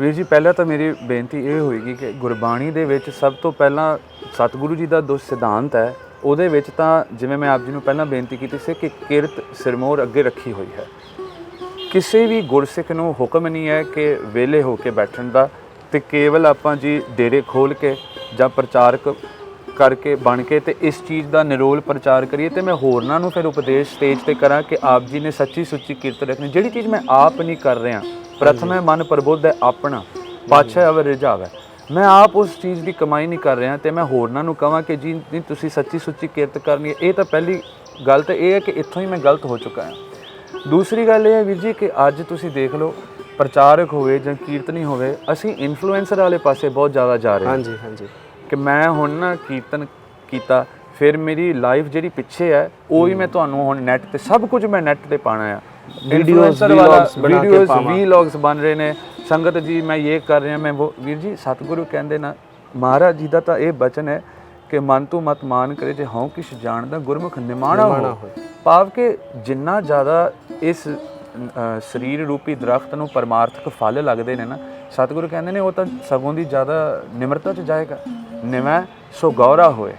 ਵੀਰ ਜੀ, ਪਹਿਲਾਂ ਤਾਂ ਮੇਰੀ ਬੇਨਤੀ ਇਹ ਹੋਏਗੀ ਕਿ ਗੁਰਬਾਣੀ ਦੇ ਵਿੱਚ ਸਭ ਤੋਂ ਪਹਿਲਾਂ ਸਤਿਗੁਰੂ ਜੀ ਦਾ ਦੋ ਸਿਧਾਂਤ ਹੈ, ਉਹਦੇ ਵਿੱਚ ਤਾਂ ਜਿਵੇਂ ਮੈਂ ਆਪ ਜੀ ਨੂੰ ਪਹਿਲਾਂ ਬੇਨਤੀ ਕੀਤੀ ਸੀ ਕਿ ਕਿਰਤ ਸਿਰਮੋਰ ਅੱਗੇ ਰੱਖੀ ਹੋਈ ਹੈ। ਕਿਸੇ ਵੀ ਗੁਰਸਿੱਖ ਨੂੰ ਹੁਕਮ ਨਹੀਂ ਹੈ ਕਿ ਵਿਹਲੇ ਹੋ ਕੇ ਬੈਠਣ ਦਾ ਤੇ ਕੇਵਲ ਆਪਾਂ ਜੀ ਡੇਰੇ ਖੋਲ ਕੇ ਜਾਂ ਪ੍ਰਚਾਰਕ ਕਰਕੇ ਬਣ ਕੇ ਤੇ ਇਸ ਚੀਜ਼ ਦਾ ਨਿਰੋਲ ਪ੍ਰਚਾਰ ਕਰੀਏ ਤੇ ਮੈਂ ਹੋਰਨਾਂ ਨੂੰ ਫਿਰ ਉਪਦੇਸ਼ ਸਟੇਜ ਤੇ ਕਰਾਂ ਕਿ ਆਪ ਜੀ ਨੇ ਸੱਚੀ ਸੁੱਚੀ ਕੀਰਤ ਰੱਖਣੀ ਜਿਹੜੀ ਚੀਜ਼ ਮੈਂ ਆਪ ਨਹੀਂ ਕਰ ਰਿਹਾ, ਪ੍ਰਥਮ ਹੈ ਮਨ ਪ੍ਰਬੁੱਧ ਹੈ ਆਪਣਾ ਪਾਛੈ ਅਵਰ ਰਿਝਾਵੈ ਮੈਂ ਆਪ ਉਸ ਚੀਜ਼ ਦੀ ਕਮਾਈ ਨਹੀਂ ਕਰ ਰਿਹਾ ਤੇ ਮੈਂ ਹੋਰਨਾਂ ਨੂੰ ਕਹਾਂ ਕਿ ਜੀ ਨਹੀਂ ਤੁਸੀਂ ਸੱਚੀ ਸੁੱਚੀ ਕਿਰਤ ਕਰਨੀ ਹੈ। ਇਹ ਤਾਂ ਪਹਿਲੀ ਗੱਲ ਤਾਂ ਇਹ ਹੈ ਕਿ ਇੱਥੋਂ ਹੀ ਮੈਂ ਗਲਤ ਹੋ ਚੁੱਕਾ ਹਾਂ। ਦੂਸਰੀ ਗੱਲ ਇਹ ਹੈ ਵੀਰ ਜੀ ਕਿ ਅੱਜ ਤੁਸੀਂ ਦੇਖ ਲਓ, ਪ੍ਰਚਾਰਕ ਹੋਵੇ ਜਾਂ ਕੀਰਤਨੀ ਹੋਵੇ, ਅਸੀਂ ਇਨਫਲੂਐਂਸਰ ਵਾਲੇ ਪਾਸੇ ਬਹੁਤ ਜ਼ਿਆਦਾ ਜਾ ਰਹੇ ਹਾਂ। ਹਾਂਜੀ ਹਾਂਜੀ। ਕਿ ਮੈਂ ਹੁਣ ਨਾ ਕੀਰਤਨ ਕੀਤਾ ਫਿਰ ਮੇਰੀ ਲਾਈਫ ਜਿਹੜੀ ਪਿੱਛੇ ਹੈ ਉਹ ਹੀ ਮੈਂ ਤੁਹਾਨੂੰ ਹੁਣ ਨੈਟ ਤੇ ਸਭ ਕੁਝ ਮੈਂ ਨੈਟ ਤੇ ਪਾਣਾ ਆ। Videos, Influencer ਵਾਲਾ vlogs ਬਣਾ ਰਹੇ ਨੇ। ਸੰਗਤ ਜੀ ਮੈਂ ਇਹ ਕਰ ਰਿਹਾ ਮੈਂ ਉਹ ਵੀਰ ਜੀ ਸਤਿਗੁਰੂ ਕਹਿੰਦੇ ਨਾ ਮਹਾਰਾਜ ਜੀ ਦਾ ਤਾਂ ਇਹ ਬਚਨ ਹੈ ਕਿ ਮਨ ਤੂੰ ਮਤ ਮਾਨ ਕਰੇ ਜੇ ਹਉ ਕਿਛ ਜਾਣਦਾ ਗੁਰਮੁਖ ਨਿਮਾਣਾ ਹੋ। ਭਾਵ ਕਿ ਜਿੰਨਾ ਜ਼ਿਆਦਾ ਇਸ ਸਰੀਰ ਰੂਪੀ ਦਰਖਤ ਨੂੰ ਪਰਮਾਰਥਕ ਫਲ ਲੱਗਦੇ ਨੇ ਨਾ ਸਤਿਗੁਰੂ ਕਹਿੰਦੇ ਨੇ ਉਹ ਤਾਂ ਸਗੋਂ ਦੀ ਜ਼ਿਆਦਾ ਨਿਮਰਤਾ ਚ ਜਾਏਗਾ। ਨਿਮੈ ਸੋ ਗੌਰਾ ਹੋਏ।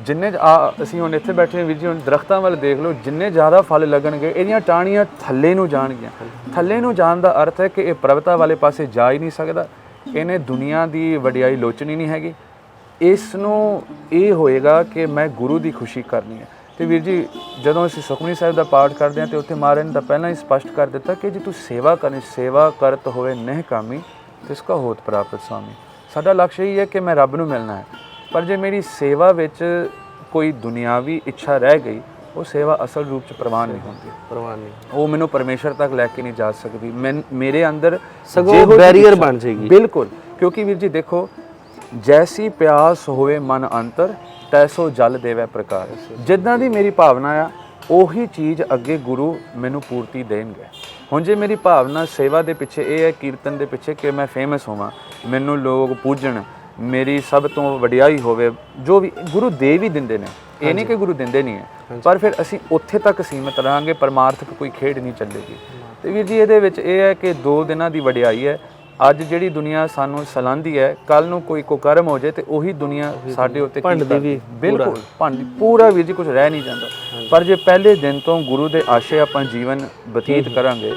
ਜਿੰਨੇ ਆ ਅਸੀਂ ਹੁਣ ਇੱਥੇ ਬੈਠੇ ਹਾਂ ਵੀਰ ਜੀ, ਹੁਣ ਦਰਖਤਾਂ ਵੱਲ ਦੇਖ ਲਓ, ਜਿੰਨੇ ਜ਼ਿਆਦਾ ਫਲ ਲੱਗਣਗੇ, ਇਹਦੀਆਂ ਟਾਹਣੀਆਂ ਥੱਲੇ ਨੂੰ ਜਾਣਗੀਆਂ। ਥੱਲੇ ਨੂੰ ਜਾਣ ਦਾ ਅਰਥ ਹੈ ਕਿ ਇਹ ਪ੍ਰਵਤਾ ਵਾਲੇ ਪਾਸੇ ਜਾ ਹੀ ਨਹੀਂ ਸਕਦਾ। ਇਹਨੇ ਦੁਨੀਆ ਦੀ ਵਡਿਆਈ ਲੋਚਣੀ ਨਹੀਂ ਹੈਗੀ। ਇਸ ਨੂੰ ਇਹ ਹੋਏਗਾ ਕਿ ਮੈਂ ਗੁਰੂ ਦੀ ਖੁਸ਼ੀ ਕਰਨੀ ਹੈ। ਤੇ ਵੀਰ ਜੀ, ਜਦੋਂ ਅਸੀਂ ਸੁਖਮਨੀ ਸਾਹਿਬ ਦਾ ਪਾਠ ਕਰਦੇ ਹਾਂ ਤੇ ਉੱਥੇ ਮਹਾਰਾਜ ਨੇ ਤਾਂ ਪਹਿਲਾਂ ਹੀ ਸਪਸ਼ਟ ਕਰ ਦਿੱਤਾ ਕਿ ਜੇ ਤੂੰ ਸੇਵਾ ਕਰਨੀ, ਸੇਵਾ ਕਰਤ ਹੋਵੇ, ਨਹਿ ਕਾਮੀ, ਤਿਸ ਕਾ ਹੋਤ ਪ੍ਰਾਪਤ ਸੁਆਮੀ ਸਾਡਾ ਲਕਸ਼ ਇਹ ਹੈ ਕਿ ਮੈਂ ਰੱਬ ਨੂੰ ਮਿਲਣਾ ਹੈ। ਪਰ ਜੇ ਮੇਰੀ ਸੇਵਾ ਵਿੱਚ ਕੋਈ ਦੁਨਿਆਵੀ ਇੱਛਾ ਰਹਿ ਗਈ ਉਹ ਸੇਵਾ ਅਸਲ ਰੂਪ ਚ ਪ੍ਰਵਾਨ ਨਹੀਂ ਹੁੰਦੀ। ਪਰਵਾਹ ਨਹੀਂ। ਉਹ ਮੈਨੂੰ ਪਰਮੇਸ਼ਰ ਤੱਕ ਲੈ ਕੇ ਨਹੀਂ ਜਾ ਸਕਦੀ। ਮੈਂ ਮੇਰੇ ਅੰਦਰ ਸਗੋਂ ਇੱਛਾ- ਬਣ ਜਾਏਗੀ। ਬਿਲਕੁਲ। ਕਿਉਂਕਿ ਵੀਰ ਜੀ ਦੇਖੋ ਜੈਸੀ ਪਿਆਸ ਹੋਵੇ ਮਨ ਅੰਤਰ ਤੈਸੋ ਜਲ ਦੇਵੈ ਪ੍ਰਕਾਸ਼ ਜਿੱਦਾਂ ਦੀ ਮੇਰੀ ਭਾਵਨਾ ਆ ਉਹੀ ਚੀਜ਼ ਅੱਗੇ ਗੁਰੂ ਮੈਨੂੰ ਪੂਰਤੀ ਦੇਣਗੇ। ਹੁਣ ਜੇ ਮੇਰੀ ਭਾਵਨਾ ਸੇਵਾ ਦੇ ਪਿੱਛੇ ਇਹ ਹੈ ਕੀਰਤਨ ਦੇ ਪਿੱਛੇ ਕਿ ਮੈਂ ਫੇਮਸ ਹੋਵਾਂ ਮੈਨੂੰ ਲੋਕ ਪੂਜਣ ਮੇਰੀ ਸਭ ਤੋਂ ਵਡਿਆਈ ਹੋਵੇ ਜੋ ਵੀ ਗੁਰੂ ਦੇ ਵੀ ਦਿੰਦੇ ਨੇ। ਇਹ ਨਹੀਂ ਕਿ ਗੁਰੂ ਦਿੰਦੇ ਨਹੀਂ ਹੈ ਪਰ ਫਿਰ ਅਸੀਂ ਉੱਥੇ ਤੱਕ ਸੀਮਤ ਰਹਾਂਗੇ ਪਰਮਾਰਥਕ ਕੋਈ ਖੇਡ ਨਹੀਂ ਚੱਲੇਗੀ। ਤੇ ਵੀਰ ਜੀ ਇਹਦੇ ਵਿੱਚ ਇਹ ਹੈ ਕਿ ਦੋ ਦਿਨਾਂ ਦੀ ਵਡਿਆਈ ਹੈ ਅੱਜ ਜਿਹੜੀ ਦੁਨੀਆ ਸਾਨੂੰ ਸਲਾਂਦੀ ਹੈ ਕੱਲ ਨੂੰ ਕੋਈ ਕੁਕਰਮ ਹੋ ਜਾਏ ਤੇ ਉਹੀ ਦੁਨੀਆ ਸਾਡੇ ਉੱਤੇ ਭੰਡਦੀ? ਵੀ ਬਿਲਕੁਲ ਭੰਡ ਪੂਰਾ ਵੀਰ ਜੀ ਕੁਝ ਰਹਿ ਨਹੀਂ ਜਾਂਦਾ। ਪਰ ਜੇ ਪਹਿਲੇ ਦਿਨ ਤੋਂ ਗੁਰੂ ਦੇ ਆਸ਼ੇ ਆਪਾਂ ਜੀਵਨ ਬਤੀਤ ਕਰਾਂਗੇ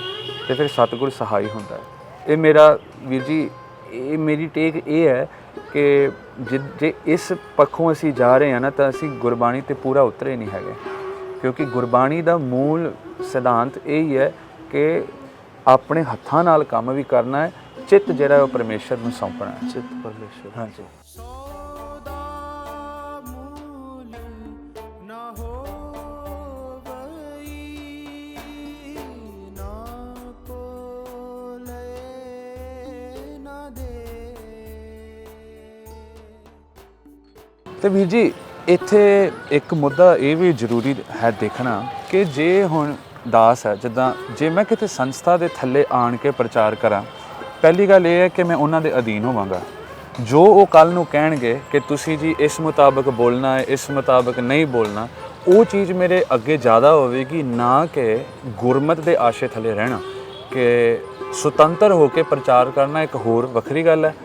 ਤੇ ਫਿਰ ਸਤਿਗੁਰ ਸਹਾਈ ਹੁੰਦਾ ਹੈ। ਇਹ ਮੇਰਾ ਵੀਰ ਜੀ ਇਹ ਮੇਰੀ ਟੇਕ ਇਹ ਹੈ ਕਿ ਜਿ- ਜੇ ਇਸ ਪੱਖੋਂ ਅਸੀਂ ਜਾ ਰਹੇ ਹਾਂ ਨਾ ਤਾਂ ਅਸੀਂ ਗੁਰਬਾਣੀ ਤੇ ਪੂਰਾ ਉਤਰੇ ਨਹੀਂ ਹੈਗੇ। ਕਿਉਂਕਿ ਗੁਰਬਾਣੀ ਦਾ ਮੂਲ ਸਿਧਾਂਤ ਇਹ ਹੀ ਹੈ ਕਿ ਆਪਣੇ ਹੱਥਾਂ ਨਾਲ ਕੰਮ ਵੀ ਕਰਨਾ ਹੈ ਚਿੱਤ ਜਿਹੜਾ ਉਹ ਪਰਮੇਸ਼ਰ ਨੂੰ ਸੌਂਪਣਾ ਹੈ। ਚਿੱਤ ਪਰਮੇਸ਼ਰ। ਹਾਂਜੀ। ਸੋਦਾ ਮੂਲ ਨਾ ਹੋਵਈ ਨਾ ਕੋਲੇ ਨਾ ਦੇ। ਤੇ ਵੀਰ ਜੀ ਇੱਥੇ ਇੱਕ ਮੁੱਦਾ ਇਹ ਵੀ ਜ਼ਰੂਰੀ ਹੈ ਦੇਖਣਾ ਕਿ ਜੇ ਹੁਣ ਦਾਸ ਹੈ ਜਿੱਦਾਂ ਜੇ ਮੈਂ ਕਿਤੇ ਸੰਸਥਾ ਦੇ ਥੱਲੇ ਆਣ ਕੇ ਪ੍ਰਚਾਰ ਕਰਾਂ ਪਹਿਲੀ ਗੱਲ ਇਹ ਹੈ ਕਿ ਮੈਂ ਉਹਨਾਂ ਦੇ ਅਧੀਨ ਹੋਵਾਂਗਾ। ਜੋ ਉਹ ਕੱਲ ਨੂੰ ਕਹਿਣਗੇ ਕਿ ਤੁਸੀਂ ਜੀ ਇਸ ਮੁਤਾਬਕ ਬੋਲਣਾ ਹੈ, ਇਸ ਮੁਤਾਬਕ ਨਹੀਂ ਬੋਲਣਾ, ਉਹ ਚੀਜ਼ ਮੇਰੇ ਅੱਗੇ ਜ਼ਿਆਦਾ ਹੋਵੇਗੀ, ਨਾ ਕਿ ਗੁਰਮਤ ਦੇ ਆਸ਼ੇ ਥੱਲੇ ਰਹਿਣਾ। ਕਿ ਸੁਤੰਤਰ ਹੋ ਕੇ ਪ੍ਰਚਾਰ ਕਰਨਾ ਇੱਕ ਹੋਰ ਵੱਖਰੀ ਗੱਲ ਹੈ,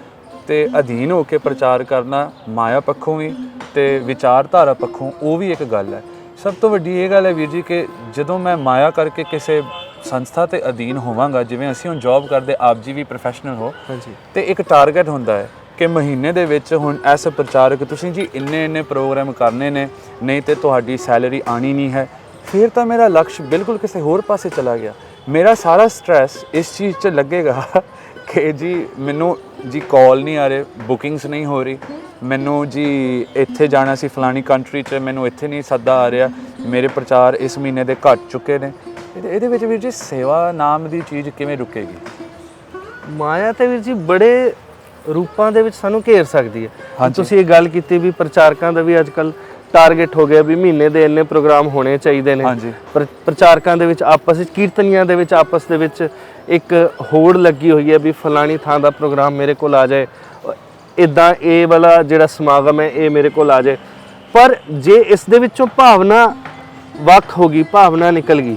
ਤੇ ਅਧੀਨ ਹੋ ਕੇ ਪ੍ਰਚਾਰ ਕਰਨਾ ਮਾਇਆ ਪੱਖੋਂ ਵੀ ਤੇ ਵਿਚਾਰਧਾਰਾ ਪੱਖੋਂ ਉਹ ਵੀ ਇੱਕ ਗੱਲ ਹੈ। ਸਭ ਤੋਂ ਵੱਡੀ ਇਹ ਗੱਲ ਹੈ ਵੀਰ ਜੀ ਕਿ ਜਦੋਂ ਮੈਂ ਮਾਇਆ ਕਰਕੇ ਕਿਸੇ ਸੰਸਥਾ ਤੇ ਅਧੀਨ ਹੋਵਾਂਗਾ ਜਿਵੇਂ ਅਸੀਂ ਹੁਣ ਜੌਬ ਕਰਦੇ ਆਪ ਜੀ ਵੀ ਪ੍ਰੋਫੈਸ਼ਨਲ ਹੋ ਹਾਂਜੀ। ਤੇ ਇੱਕ ਟਾਰਗੇਟ ਹੁੰਦਾ ਹੈ ਕਿ ਮਹੀਨੇ ਦੇ ਵਿੱਚ ਹੁਣ ਐਸ ਪ੍ਰਚਾਰਕ ਤੁਸੀਂ ਜੀ ਇੰਨੇ ਇੰਨੇ ਪ੍ਰੋਗਰਾਮ ਕਰਨੇ ਨੇ ਨਹੀਂ ਤੇ ਤੁਹਾਡੀ ਸੈਲਰੀ ਆਣੀ ਨਹੀਂ ਹੈ। ਫਿਰ ਤਾਂ ਮੇਰਾ ਲਕਸ਼ ਬਿਲਕੁਲ ਕਿਸੇ ਹੋਰ ਪਾਸੇ ਚਲਾ ਗਿਆ। ਮੇਰਾ ਸਾਰਾ ਸਟ्रेस ਇਸ ਚੀਜ਼ 'ਚ ਲੱਗੇਗਾ ਕਿ ਜੀ ਮੈਨੂੰ ਜੀ ਕਾਲ ਨਹੀਂ ਆ ਰਹੇ ਬੁਕਿੰਗਸ ਨਹੀਂ ਹੋ ਰਹੀ। ਮੈਨੂੰ ਜੀ ਇੱਥੇ ਜਾਣਾ ਸੀ ਫਲਾਨੀ ਕੰਟਰੀ 'ਚ ਮੈਨੂੰ ਇੱਥੇ ਨਹੀਂ ਸੱਦਾ ਆ ਰਿਹਾ। ਮੇਰੇ ਪ੍ਰਚਾਰ ਇਸ ਮਹੀਨੇ ਦੇ ਘਟ ਚੁੱਕੇ ਨੇ। ਇਹਦੇ- ਇਹਦੇ ਵਿੱਚ ਵੀਰ ਜੀ ਸੇਵਾ ਨਾਮ ਦੀ ਚੀਜ਼ ਕਿਵੇਂ ਰੁਕੇਗੀ? ਮਾਇਆ ਤੇ ਵੀਰ ਜੀ ਬੜੇ ਰੂਪਾਂ ਦੇ ਵਿੱਚ ਸਾਨੂੰ ਘੇਰ ਸਕਦੀ ਹੈ। ਹਾਂਜੀ। ਤੁਸੀਂ ਇਹ ਗੱਲ ਕੀਤੀ ਵੀ ਪ੍ਰਚਾਰਕਾਂ ਦਾ ਵੀ ਅੱਜਕੱਲ ਟਾਰਗੇਟ ਹੋ ਗਿਆ ਵੀ ਮਹੀਨੇ ਦੇ ਇੰਨੇ ਪ੍ਰੋਗਰਾਮ ਹੋਣੇ ਚਾਹੀਦੇ ਨੇ। ਹਾਂਜੀ। ਪ੍ਰ- ਪ੍ਰਚਾਰਕਾਂ ਦੇ ਵਿੱਚ ਆਪਸ ਵਿੱਚ ਕੀਰਤਨੀਆਂ ਦੇ ਵਿੱਚ ਆਪਸ ਦੇ ਵਿੱਚ ਇੱਕ ਹੋੜ ਲੱਗੀ ਹੋਈ ਹੈ ਵੀ ਫਲਾਣੀ ਥਾਂ ਦਾ ਪ੍ਰੋਗਰਾਮ ਮੇਰੇ ਕੋਲ ਆ ਜਾਏ। ਇਦਾਂ ਇਹ ਵਾਲਾ ਜਿਹੜਾ ਸਮਾਗਮ ਹੈ ਇਹ ਮੇਰੇ ਕੋਲ ਆ ਜਾਏ। ਪਰ ਜੇ ਇਸ ਦੇ ਵਿੱਚੋਂ ਭਾਵਨਾ ਵੱਖ ਹੋ ਗਈ ਭਾਵਨਾ ਨਿਕਲ ਗਈ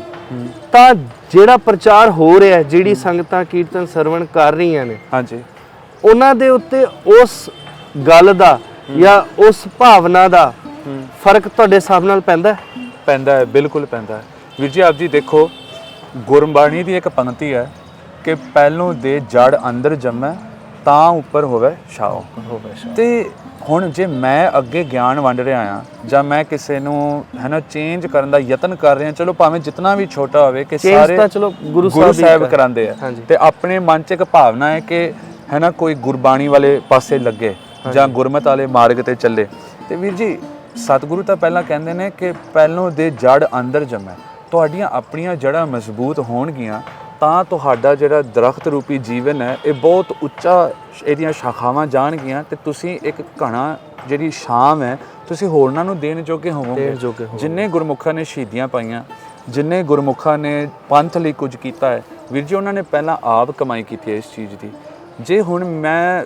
ਤਾਂ ਜਿਹੜਾ ਪ੍ਰਚਾਰ ਹੋ ਰਿਹਾ ਹੈ ਜਿਹੜੀ ਸੰਗਤਾਂ ਕੀਰਤਨ ਸਰਵਣ ਕਰ ਰਹੀਆਂ ਨੇ ਹਾਂਜੀ। ਉਹਨਾਂ ਦੇ ਉੱਤੇ ਉਸ ਗੱਲ ਦਾ ਜਾਂ ਉਸ ਭਾਵਨਾ ਦਾ ਫ਼ਰਕ ਤੁਹਾਡੇ ਹਿਸਾਬ ਨਾਲ ਪੈਂਦਾ ਹੈ? ਪੈਂਦਾ ਹੈ ਬਿਲਕੁਲ ਪੈਂਦਾ ਹੈ। ਵੀਰ ਜੀ ਆਪ ਜੀ ਦੇਖੋ ਗੁਰਬਾਣੀ ਦੀ ਇੱਕ ਪੰਕਤੀ ਹੈ ਕਿ ਪਹਿਲੋਂ ਦੇ ਜੜ ਅੰਦਰ ਜੰਮੈ ਤਾਂ ਉੱਪਰ ਹੋਵੇ ਛਾਓ ਤੇ ਹੁਣ ਜੇ ਮੈਂ ਅੱਗੇ ਗਿਆਨ ਵੰਡ ਰਿਹਾ ਆ ਜਾਂ ਮੈਂ ਕਿਸੇ ਨੂੰ ਹੈ ਨਾ ਚੇਂਜ ਕਰਨ ਦਾ ਯਤਨ ਕਰ ਰਿਹਾ ਚਲੋ ਭਾਵੇਂ ਜਿੰਨਾ ਵੀ ਛੋਟਾ ਹੋਵੇ ਕਿ ਸਾਰੇ ਤਾਂ ਚਲੋ ਗੁਰੂ ਸਾਹਿਬ ਕਰਾਉਂਦੇ ਆ। ਤੇ ਆਪਣੇ ਮਨ 'ਚ ਇੱਕ ਭਾਵਨਾ ਹੈ ਕਿ ਹੈ ਨਾ ਕੋਈ ਗੁਰਬਾਣੀ ਵਾਲੇ ਪਾਸੇ ਲੱਗੇ ਜਾਂ ਗੁਰਮਤ ਵਾਲੇ ਮਾਰਗ ਤੇ ਚੱਲੇ। ਤੇ ਵੀਰ ਜੀ ਸਤਿਗੁਰੂ ਤਾਂ ਪਹਿਲਾਂ ਕਹਿੰਦੇ ਨੇ ਕਿ ਪਹਿਲੋਂ ਦੇ ਜੜ ਅੰਦਰ ਜੰਮੈ। ਤੁਹਾਡੀਆਂ ਆਪਣੀਆਂ ਜੜ੍ਹਾਂ ਮਜ਼ਬੂਤ ਹੋਣਗੀਆਂ ਤਾਂ ਤੁਹਾਡਾ ਜਿਹੜਾ ਦਰਖਤ ਰੂਪੀ ਜੀਵਨ ਹੈ ਇਹ ਬਹੁਤ ਉੱਚਾ ਇਹਦੀਆਂ ਸ਼ਾਖਾਵਾਂ ਜਾਣਗੀਆਂ ਤੇ ਤੁਸੀਂ ਇੱਕ ਘਣਾ ਜਿਹੜੀ ਸ਼ਾਮ ਹੈ ਤੁਸੀਂ ਹੋਰਨਾਂ ਨੂੰ ਦੇਣ ਜੋਗੇ ਹੋਵੋਗੇ। ਜਿੰਨੇ ਗੁਰਮੁਖਾਂ ਨੇ ਸ਼ਹੀਦੀਆਂ ਪਾਈਆਂ ਜਿੰਨੇ ਗੁਰਮੁਖਾਂ ਨੇ ਪੰਥ ਲਈ ਕੁਝ ਕੀਤਾ ਹੈ ਵੀਰ ਜੀ ਉਹਨਾਂ ਨੇ ਪਹਿਲਾਂ ਆਪ ਕਮਾਈ ਕੀਤੀ ਹੈ ਇਸ ਚੀਜ਼ ਦੀ। ਜੇ ਹੁਣ ਮੈਂ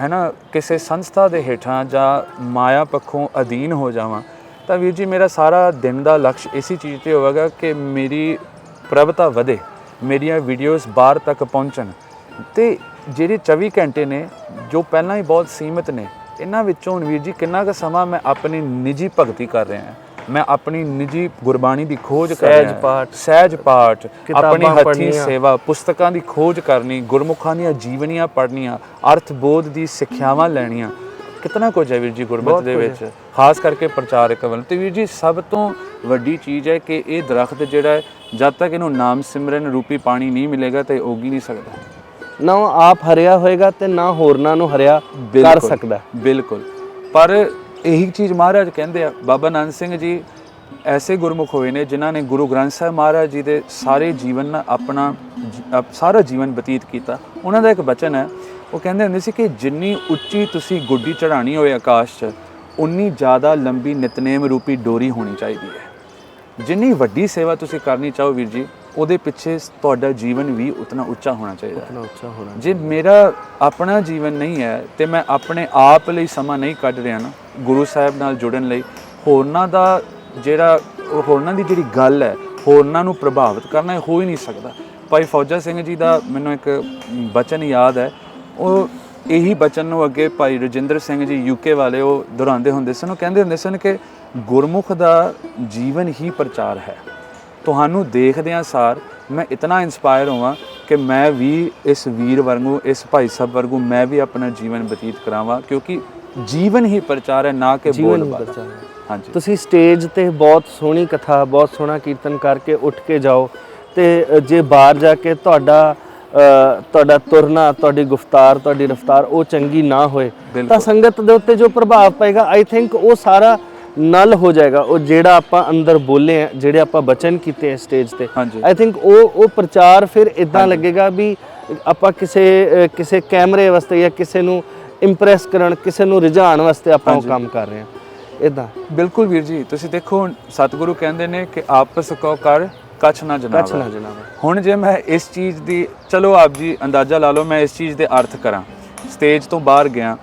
ਹੈ ਨਾ ਕਿਸੇ ਸੰਸਥਾ ਦੇ ਹੇਠਾਂ ਜਾਂ ਮਾਇਆ ਪੱਖੋਂ ਅਧੀਨ ਹੋ ਜਾਵਾਂ ਤਾਂ ਵੀਰ ਜੀ ਮੇਰਾ ਸਾਰਾ ਦਿਨ ਦਾ ਲਕਸ਼ ਇਸੇ ਚੀਜ਼ ਤੇ ਹੋਵੇਗਾ ਕਿ ਮੇਰੀ ਪ੍ਰਭਤਾ ਵਧੇ। ਮੇਰੀਆਂ ਵੀਡੀਓਜ਼ ਬਾਹਰ ਤੱਕ ਪਹੁੰਚਣ ਤੇ ਜਿਹੜੇ 24 ਘੰਟੇ ਨੇ ਜੋ ਪਹਿਲਾਂ ਹੀ ਬਹੁਤ ਸੀਮਿਤ ਨੇ ਇਹਨਾਂ ਵਿੱਚੋਂ ਹੁਣ ਵੀਰ ਜੀ ਕਿੰਨਾ ਕੁ ਸਮਾਂ ਮੈਂ ਆਪਣੀ ਨਿੱਜੀ ਭਗਤੀ ਕਰ ਰਿਹਾ ਹਾਂ ਮੈਂ ਆਪਣੀ ਨਿੱਜੀ ਗੁਰਬਾਣੀ ਦੀ ਖੋਜ ਕਰ ਸਹਿਜ ਰਿਹਾ ਹਾਂ। ਪਾਠ, ਸਹਿਜ ਪਾਠ ਆਪਣੀ ਹੱਥੀਂ। ਸੇਵਾ ਪੁਸਤਕਾਂ ਦੀ ਖੋਜ ਕਰਨੀ ਗੁਰਮੁਖਾਂ ਦੀਆਂ ਜੀਵਨੀਆਂ ਪੜ੍ਹਨੀਆਂ ਅਰਥ ਬੋਧ ਦੀ ਸਿੱਖਿਆਵਾਂ ਲੈਣੀਆਂ ਕਿਤਨਾ ਕੁਝ ਹੈ ਵੀਰ ਜੀ ਗੁਰਮਤਿ ਦੇ ਵਿੱਚ? ਖਾਸ ਕਰਕੇ ਪ੍ਰਚਾਰਕ ਵੱਲ ਤੇ ਵੀਰ ਜੀ ਸਭ ਤੋਂ ਵੱਡੀ ਚੀਜ਼ ਹੈ ਕਿ ਇਹ ਦਰਖਤ ਜਿਹੜਾ ਹੈ ਜਦ ਤੱਕ ਇਹਨੂੰ ਨਾਮ ਸਿਮਰਨ ਰੂਪੀ ਪਾਣੀ ਨਹੀਂ ਮਿਲੇਗਾ ਤੇ ਉੱਗ ਹੀ ਨਹੀਂ ਸਕਦਾ। ਨਾ ਉਹ ਆਪ ਹਰਿਆ ਹੋਏਗਾ ਤੇ ਨਾ ਹੋਰਨਾਂ ਨੂੰ ਹਰਿਆ ਕਰ ਸਕਦਾ। ਬਿਲਕੁਲ। ਪਰ ਇਹੀ ਚੀਜ਼ ਮਹਾਰਾਜ ਕਹਿੰਦੇ ਆ ਬਾਬਾ ਨਾਨਕ ਸਿੰਘ ਜੀ ਐਸੇ ਗੁਰਮੁਖ ਹੋਏ ਨੇ ਜਿਨ੍ਹਾਂ ਨੇ ਗੁਰੂ ਗ੍ਰੰਥ ਸਾਹਿਬ ਮਹਾਰਾਜ ਜੀ ਦੇ ਸਾਰੇ ਜੀਵਨ ਨਾਲ ਆਪਣਾ ਸਾਰਾ ਜੀਵਨ ਬਤੀਤ ਕੀਤਾ। ਉਹਨਾਂ ਦਾ ਇੱਕ ਬਚਨ ਹੈ ਉਹ ਕਹਿੰਦੇ ਹੁੰਦੇ ਸੀ ਕਿ ਜਿੰਨੀ ਉੱਚੀ ਤੁਸੀਂ ਗੁੱਡੀ ਚੜਾਣੀ ਹੋਵੇ ਆਕਾਸ਼ 'ਚ ਉਨੀ ਜ਼ਿਆਦਾ ਲੰਬੀ ਨਿਤਨੇਮ ਰੂਪੀ ਡੋਰੀ ਹੋਣੀ ਚਾਹੀਦੀ ਹੈ। ਜਿੰਨੀ ਵੱਡੀ ਸੇਵਾ ਤੁਸੀਂ ਕਰਨੀ ਚਾਹੋ ਵੀਰ ਜੀ ਉਹਦੇ ਪਿੱਛੇ ਤੁਹਾਡਾ ਜੀਵਨ ਵੀ ਉਤਨਾ ਉੱਚਾ ਹੋਣਾ ਚਾਹੀਦਾ ਹੈ। ਇਤਨਾ ਉੱਚਾ ਹੋਣਾ ਜੇ ਮੇਰਾ ਆਪਣਾ ਜੀਵਨ ਨਹੀਂ ਹੈ ਤੇ ਮੈਂ ਆਪਣੇ ਆਪ ਲਈ ਸਮਾਂ ਨਹੀਂ ਕੱਢ ਰਿਹਾ ਨਾ ਗੁਰੂ ਸਾਹਿਬ ਨਾਲ ਜੁੜਨ ਲਈ ਹੋਰਨਾਂ ਦਾ ਜਿਹੜਾ ਹੋਰਨਾਂ ਦੀ ਜਿਹੜੀ ਗੱਲ ਹੈ ਹੋਰਨਾਂ ਨੂੰ ਪ੍ਰਭਾਵਿਤ ਕਰਨਾ ਹੋ ਹੀ ਨਹੀਂ ਸਕਦਾ। ਭਾਈ ਫੌਜਾ ਸਿੰਘ ਜੀ ਦਾ ਮੈਨੂੰ ਇੱਕ ਬਚਨ ਯਾਦ ਹੈ ਉਹ ਇਹੀ ਬਚਨ ਨੂੰ ਅੱਗੇ ਭਾਈ ਰਜਿੰਦਰ ਸਿੰਘ ਜੀ ਯੂਕੇ ਵਾਲੇ ਉਹ ਦੁਹਰਾਉਂਦੇ ਹੁੰਦੇ ਸਨ। ਉਹ ਕਹਿੰਦੇ ਹੁੰਦੇ ਸਨ ਕਿ ਗੁਰਮੁਖ ਦਾ ਜੀਵਨ ਹੀ ਪ੍ਰਚਾਰ ਹੈ। ਤੁਹਾਨੂੰ ਦੇਖਦਿਆਂ ਸਾਰ ਮੈਂ ਇਤਨਾ ਇਨਸਪਾਇਰ ਹੋਵਾਂ ਕਿ ਮੈਂ ਵੀ ਇਸ ਵੀਰ ਵਾਂਗੂ ਇਸ ਭਾਈ ਸਾਹਿਬ ਵਾਂਗੂ ਮੈਂ ਵੀ ਆਪਣਾ ਜੀਵਨ ਬਤੀਤ ਕਰਾਵਾਂ ਕਿਉਂਕਿ ਜੀਵਨ ਹੀ ਪ੍ਰਚਾਰ ਹੈ ਨਾ ਕਿ ਜੀਵਨ ਬੋਲ ਪ੍ਰਚਾਰ। ਹਾਂਜੀ। ਤੁਸੀਂ ਸਟੇਜ ਤੇ ਬਹੁਤ ਸੋਹਣੀ ਕਥਾ ਬਹੁਤ ਸੋਹਣਾ ਕੀਰਤਨ ਕਰਕੇ ਉੱਠ ਕੇ ਜਾਓ ਤੇ ਜੇ ਬਾਹਰ ਜਾ ਕੇ ਤੁਹਾਡਾ ਤੁਹਾਡਾ ਤੁਰਨਾ ਤੁਹਾਡੀ ਗੁਫ਼ਤਾਰ ਤੁਹਾਡੀ ਰਫ਼ਤਾਰ ਉਹ ਚੰਗੀ ਨਾ ਹੋਏ। ਤਾਂ ਸੰਗਤ ਦੇ ਉੱਤੇ ਜੋ ਪ੍ਰਭਾਵ ਪਏਗਾ ਆਈ ਥਿੰਕ ਉਹ ਸਾਰਾ ਨਲ ਹੋ ਜਾਏਗਾ ਉਹ ਜਿਹੜਾ ਆਪਾਂ ਅੰਦਰ ਬੋਲੇ ਆ ਜਿਹੜੇ ਆਪਾਂ ਬਚਨ ਕੀਤੇ ਆ ਸਟੇਜ ਤੇ। ਆਈ ਥਿੰਕ ਉਹ ਉਹ ਪ੍ਰਚਾਰ ਫਿਰ ਇਦਾਂ ਲੱਗੇਗਾ ਵੀ ਆਪਾਂ ਕਿਸੇ ਕਿਸੇ ਕੈਮਰੇ ਵਾਸਤੇ ਜਾਂ ਕਿਸੇ ਨੂੰ ਇੰਪ੍ਰੈਸ ਕਰਨ ਕਿਸੇ ਨੂੰ ਰਿਝਾਉਣ ਵਾਸਤੇ ਆਪਾਂ ਉਹ। ਕੰਮ ਕਰ ਰਹੇ ਹਾਂ ਇਦਾਂ ਬਿਲਕੁਲ ਵੀਰ ਜੀ ਤੁਸੀਂ ਦੇਖੋ ਸਤਿਗੁਰੂ ਕਹਿੰਦੇ ਨੇ ਕਿ ਆਪਸ ਕੋ ਕਰ ਕਛ ਨਾ ਜਨਾਬ। ਨਾ ਜਨਾਬ। ਹੁਣ ਜੇ ਮੈਂ ਇਸ ਚੀਜ਼ ਦੀ ਚਲੋ ਆਪ ਜੀ ਅੰਦਾਜ਼ਾ ਲਾ ਲਓ ਮੈਂ ਇਸ ਚੀਜ਼ ਦੇ ਅਰਥ ਕਰਾਂ। ਸਟੇਜ ਤੋਂ ਬਾਹਰ ਗਿਆ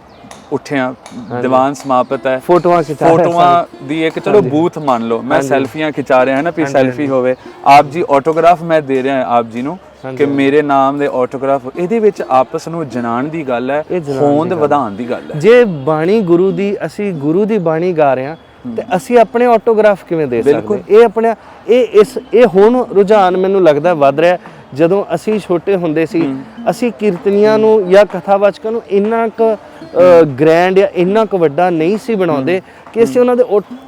ਉੱਠਿਆ ਦੀਵਾਨ ਸਮਾਪਤ ਹੈ। ਫੋਟੋਆਂ ਖਿਚਾ ਫੋਟੋਆਂ ਦੀ ਇੱਕ ਚਲੋ ਬੂਥ ਮੰਨ ਲਓ। ਮੈਂ ਸੈਲਫੀਆਂ ਖਿਚਾ ਰਿਹਾ ਹਾਂ ਨਾ ਵੀ ਸੈਲਫੀ ਹੋਵੇ। ਆਪ ਜੀ ਆਟੋਗ੍ਰਾਫ ਮੈਂ ਦੇ ਰਿਹਾ ਆਪ ਜੀ ਨੂੰ ਕਿ ਮੇਰੇ ਨਾਮ ਦੇ ਆਟੋਗ੍ਰਾਫ ਇਹਦੇ ਵਿੱਚ ਆਪਸ ਨੂੰ ਜਨਾਣ ਦੀ ਗੱਲ ਹੈ ਹੋਂਦ ਵਧਾਉਣ ਦੀ ਗੱਲ ਹੈ। ਜੇ ਬਾਣੀ ਗੁਰੂ ਦੀ ਅਸੀਂ ਗੁਰੂ ਦੀ ਬਾਣੀ ਗਾ ਰਹੇ ਹਾਂ ਤੇ ਅਸੀਂ ਆਪਣੇ ਆਟੋਗ੍ਰਾਫ ਕਿਵੇਂ ਦੇ। ਸਕਦੇ? ਇਹ ਆਪਣੇ ਇਹ ਇਸ ਇਹ ਹੁਣ ਰੁਝਾਨ ਮੈਨੂੰ ਲੱਗਦਾ ਵੱਧ ਰਿਹਾ ਜਦੋਂ ਅਸੀਂ ਛੋਟੇ ਹੁੰਦੇ ਸੀ ਅਸੀਂ ਕੀਰਤਨੀਆਂ ਨੂੰ ਜਾਂ ਕਥਾਵਾਚਕਾਂ ਨੂੰ ਇੰਨਾ ਕੁ ਗ੍ਰੈਂਡ ਜਾਂ ਇੰਨਾ ਕੁ ਵੱਡਾ ਨਹੀਂ ਸੀ ਬਣਾਉਂਦੇ ਕਿ ਅਸੀਂ ਉਹਨਾਂ ਦੇ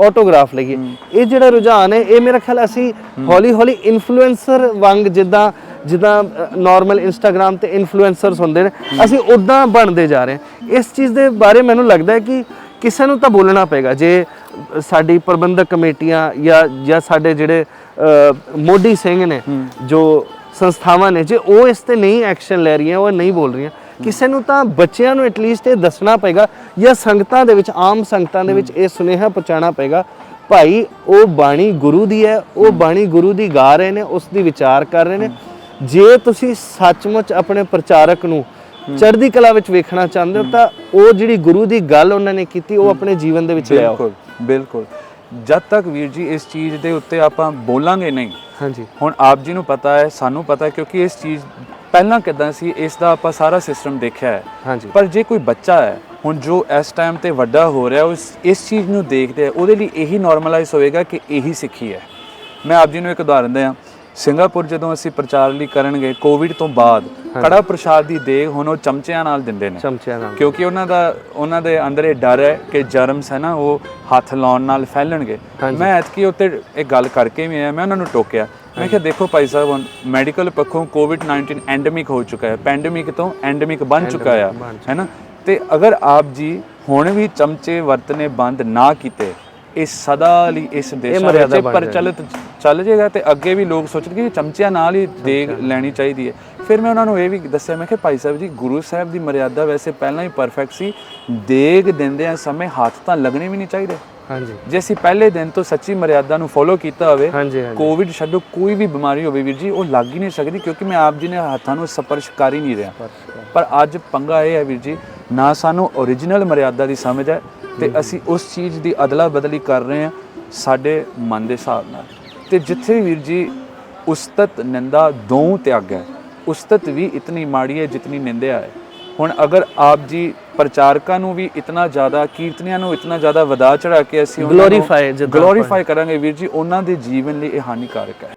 ਆਟੋਗ੍ਰਾਫ ਲਈਏ। ਇਹ ਜਿਹੜਾ ਰੁਝਾਨ ਹੈ ਇਹ ਮੇਰਾ ਖਿਆਲ ਅਸੀਂ ਹੌਲੀ ਹੌਲੀ ਇਨਫਲੂਐਂਸਰ ਵਾਂਗ ਜਿੱਦਾਂ ਜਿੱਦਾਂ ਨਾਰਮਲ ਇੰਸਟਾਗ੍ਰam ਤੇ ਇਨਫਲੂਐਂਸਰਸ ਹੁੰਦੇ ਨੇ ਅਸੀਂ ਉਦਾਂ ਬਣਦੇ ਜਾ ਰਹੇ ਹਾਂ। ਇਸ ਚੀਜ਼ ਦੇ ਬਾਰੇ ਮੈਨੂੰ ਲੱਗਦਾ ਹੈ ਕਿ ਕਿਸੇ ਨੂੰ ਤਾਂ ਬੋਲਣਾ ਪਏਗਾ। ਜੇ ਸਾਡੀ ਪ੍ਰਬੰਧਕ ਕਮੇਟੀਆਂ ਜਾਂ ਜਾਂ ਸਾਡੇ ਜਿਹੜੇ ਮੋਢੀ ਸਿੰਘ ਨੇ ਜੋ ਸੰਸਥਾਵਾਂ ਨੇ ਜੇ ਉਹ ਇਸ ਤੇ ਨਹੀਂ ਐਕਸ਼ਨ ਲੈ ਰਹੀਆਂ ਉਹ ਨਹੀਂ ਬੋਲ ਰਹੀਆਂ ਕਿਸੇ ਨੂੰ ਤਾਂ ਬੱਚਿਆਂ ਨੂੰ ਐਟਲੀਸਟ ਇਹ ਦੱਸਣਾ ਪਏਗਾ ਜਾਂ ਸੰਗਤਾਂ ਦੇ ਵਿੱਚ ਆਮ ਸੰਗਤਾਂ ਦੇ ਵਿੱਚ ਇਹ ਸੁਨੇਹਾ ਪਹੁੰਚਾਉਣਾ ਪਏਗਾ ਭਾਈ ਉਹ ਬਾਣੀ ਗੁਰੂ ਦੀ ਹੈ ਉਹ ਬਾਣੀ ਗੁਰੂ ਦੀ ਗਾ ਰਹੇ ਨੇ ਉਸ ਦੀ ਵਿਚਾਰ ਕਰ ਰਹੇ ਨੇ। ਜੇ ਤੁਸੀਂ ਸੱਚਮੁੱਚ ਆਪਣੇ ਪ੍ਰਚਾਰਕ ਨੂੰ ਚੜ੍ਹਦੀ ਕਲਾ ਵਿੱਚ ਵੇਖਣਾ ਚਾਹੁੰਦੇ ਹੋ ਤਾਂ ਉਹ ਜਿਹੜੀ ਗੁਰੂ ਦੀ ਗੱਲ ਉਹਨਾਂ ਨੇ ਕੀਤੀ ਉਹ ਆਪਣੇ ਜੀਵਨ ਦੇ ਵਿੱਚ ਲਿਆਓ। ਬਿਲਕੁਲ ਬਿਲਕੁਲ। ਜਦ ਤੱਕ ਵੀਰ ਜੀ ਇਸ ਚੀਜ਼ ਦੇ ਉੱਤੇ ਆਪਾਂ ਬੋਲਾਂਗੇ ਨਹੀਂ ਹਾਂਜੀ। ਹੁਣ ਆਪ ਜੀ ਨੂੰ ਪਤਾ ਹੈ ਸਾਨੂੰ ਪਤਾ ਹੈ ਕਿਉਂਕਿ ਇਸ ਚੀਜ਼ ਪਹਿਲਾਂ ਕਿਦਾਂ ਸੀ ਇਸ ਦਾ ਆਪਾਂ ਸਾਰਾ ਸਿਸਟਮ ਦੇਖਿਆ ਹੈ। ਹਾਂਜੀ। ਪਰ ਜੇ ਕੋਈ ਬੱਚਾ ਹੈ ਹੁਣ ਜੋ ਇਸ ਟਾਈਮ ਤੇ ਵੱਡਾ ਹੋ ਰਿਹਾ ਉਸ ਇਸ ਚੀਜ਼ ਨੂੰ ਦੇਖਦੇ ਆ ਉਹਦੇ ਲਈ ਇਹੀ ਨਾਰਮਲਾਈਜ਼ ਹੋਏਗਾ ਕਿ ਇਹੀ ਸਿੱਖੀ ਹੈ। ਮੈਂ ਆਪ ਜੀ ਨੂੰ ਇੱਕ ਉਦਾਹਰਨ ਦਿਆਂ ਸਿੰਗਾਪੁਰ ਜਦੋਂ ਅਸੀਂ ਪ੍ਰਚਾਰ ਲਈ ਕਰਨਗੇ ਕੋਵਿਡ ਤੋਂ ਬਾਅਦ ਕੜਾ ਪ੍ਰਸ਼ਾਦ ਦੀ ਦੇਗ ਹੁਣ ਉਹ ਚਮਚਿਆਂ ਨਾਲ ਦਿੰਦੇ ਨੇ। ਚਮਚਿਆਂ ਨਾਲ। ਕਿਉਂਕਿ ਉਹਨਾਂ ਦਾ ਉਹਨਾਂ ਦੇ ਅੰਦਰ ਇਹ ਡਰ ਹੈ ਕਿ ਜਰਮਸ ਹੈ ਨਾ ਉਹ ਹੱਥ ਲਾਉਣ ਨਾਲ ਫੈਲਣਗੇ। ਮੈਂ ਐਤਕੀ ਉੱਤੇ ਇੱਕ ਗੱਲ ਕਰਕੇ ਵੀ ਆਇਆ ਮੈਂ ਉਹਨਾਂ ਨੂੰ ਟੋਕਿਆ। ਮੈਂ ਕਿਹਾ ਦੇਖੋ ਭਾਈ ਸਾਹਿਬ ਹੁਣ ਮੈਡੀਕਲ ਪੱਖੋਂ ਕੋਵਿਡ-19 ਐਂਡੇਮਿਕ ਹੋ ਚੁੱਕਾ ਹੈ। ਪੈਂਡੇਮਿਕ ਤੋਂ ਐਂਡੇਮਿਕ ਬਣ ਚੁੱਕਾ ਆ ਹੈ ਨਾ? ਤੇ ਅਗਰ ਆਪ ਜੀ ਹੁਣ ਵੀ ਚਮਚੇ ਵਰਤਨੇ ਬੰਦ ਨਾ ਕੀਤੇ ਇਹ ਸਦਾ ਲਈ ਇਸ ਦੇਸ਼ ਵਿੱਚ ਪ੍ਰਚਲਿਤ ਚੱਲ ਜਾਏਗਾ ਤੇ ਅੱਗੇ ਵੀ ਲੋਕ ਸੋਚਣਗੇ ਕਿ ਚਮਚਿਆਂ ਨਾਲ ਹੀ ਦੇਗ ਲੈਣੀ ਚਾਹੀਦੀ ਹੈ। ਫਿਰ ਮੈਂ ਉਹਨਾਂ ਨੂੰ ਇਹ ਵੀ ਦੱਸਿਆ ਮੈਂ ਕਿ ਭਾਈ ਸਾਹਿਬ ਜੀ ਗੁਰੂ ਸਾਹਿਬ ਦੀ ਮਰਿਆਦਾ ਵੈਸੇ ਪਹਿਲਾਂ ਹੀ ਪਰਫੈਕਟ ਸੀ। ਦੇਗ ਦਿੰਦਿਆਂ ਸਮੇਂ ਹੱਥ ਤਾਂ ਲੱਗਣੇ ਵੀ ਨਹੀਂ ਚਾਹੀਦੇ। ਹਾਂਜੀ। ਜੇ ਅਸੀਂ ਪਹਿਲੇ ਦਿਨ ਤੋਂ ਸੱਚੀ ਮਰਿਆਦਾ ਨੂੰ ਫੋਲੋ ਕੀਤਾ ਹੋਵੇ ਕੋਵਿਡ ਛੱਡੋ ਕੋਈ ਵੀ ਬਿਮਾਰੀ ਹੋਵੇ ਵੀਰ ਜੀ ਉਹ ਲੱਗ ਹੀ ਨਹੀਂ ਸਕਦੀ ਕਿਉਂਕਿ ਮੈਂ ਆਪ ਜੀ ਨੇ ਹੱਥਾਂ ਨੂੰ ਸਪਰਸ਼ ਕਰ ਹੀ ਨਹੀਂ ਰਿਹਾ। ਪਰ ਅੱਜ ਪੰਗਾ ਇਹ ਹੈ ਵੀਰ ਜੀ ਨਾ ਸਾਨੂੰ origignal ਮਰਿਆਦਾ ਦੀ ਸਮਝ ਹੈ ਤੇ ਅਸੀਂ ਉਸ ਚੀਜ਼ ਦੀ ਅਦਲਾ ਬਦਲੀ ਕਰ ਰਹੇ ਹਾਂ ਸਾਡੇ ਮਨ ਦੇ ਹਿਸਾਬ ਨਾਲ। ਤੇ ਜਿੱਥੇ ਵੀਰ ਜੀ ਉਸਤਤ ਨਿੰਦਾ ਦੋ ਤਿਆਗ ਹੈ ਉਸਤਤ ਵੀ ਇਤਨੀ ਮਾੜੀ ਹੈ ਜਿਤਨੀ ਨਿੰਦਿਆ ਹੈ। ਹੁਣ ਅਗਰ ਆਪ ਜੀ ਪ੍ਰਚਾਰਕਾਂ ਨੂੰ ਵੀ ਇਤਨਾ ਜ਼ਿਆਦਾ ਕੀਰਤਨੀਆਂ ਨੂੰ ਇਤਨਾ ਜ਼ਿਆਦਾ ਵਧਾ ਚੜਾ ਕੇ ਅਸੀਂ ਆਪਾਂ- ਗਲੋਰੀਫਾਈ ਕਰਾਂਗੇ ਵੀਰ ਜੀ ਉਹਨਾਂ ਦੇ ਜੀਵਨ ਲਈ ਇਹ ਹਾਨੀਕਾਰਕ ਹੈ।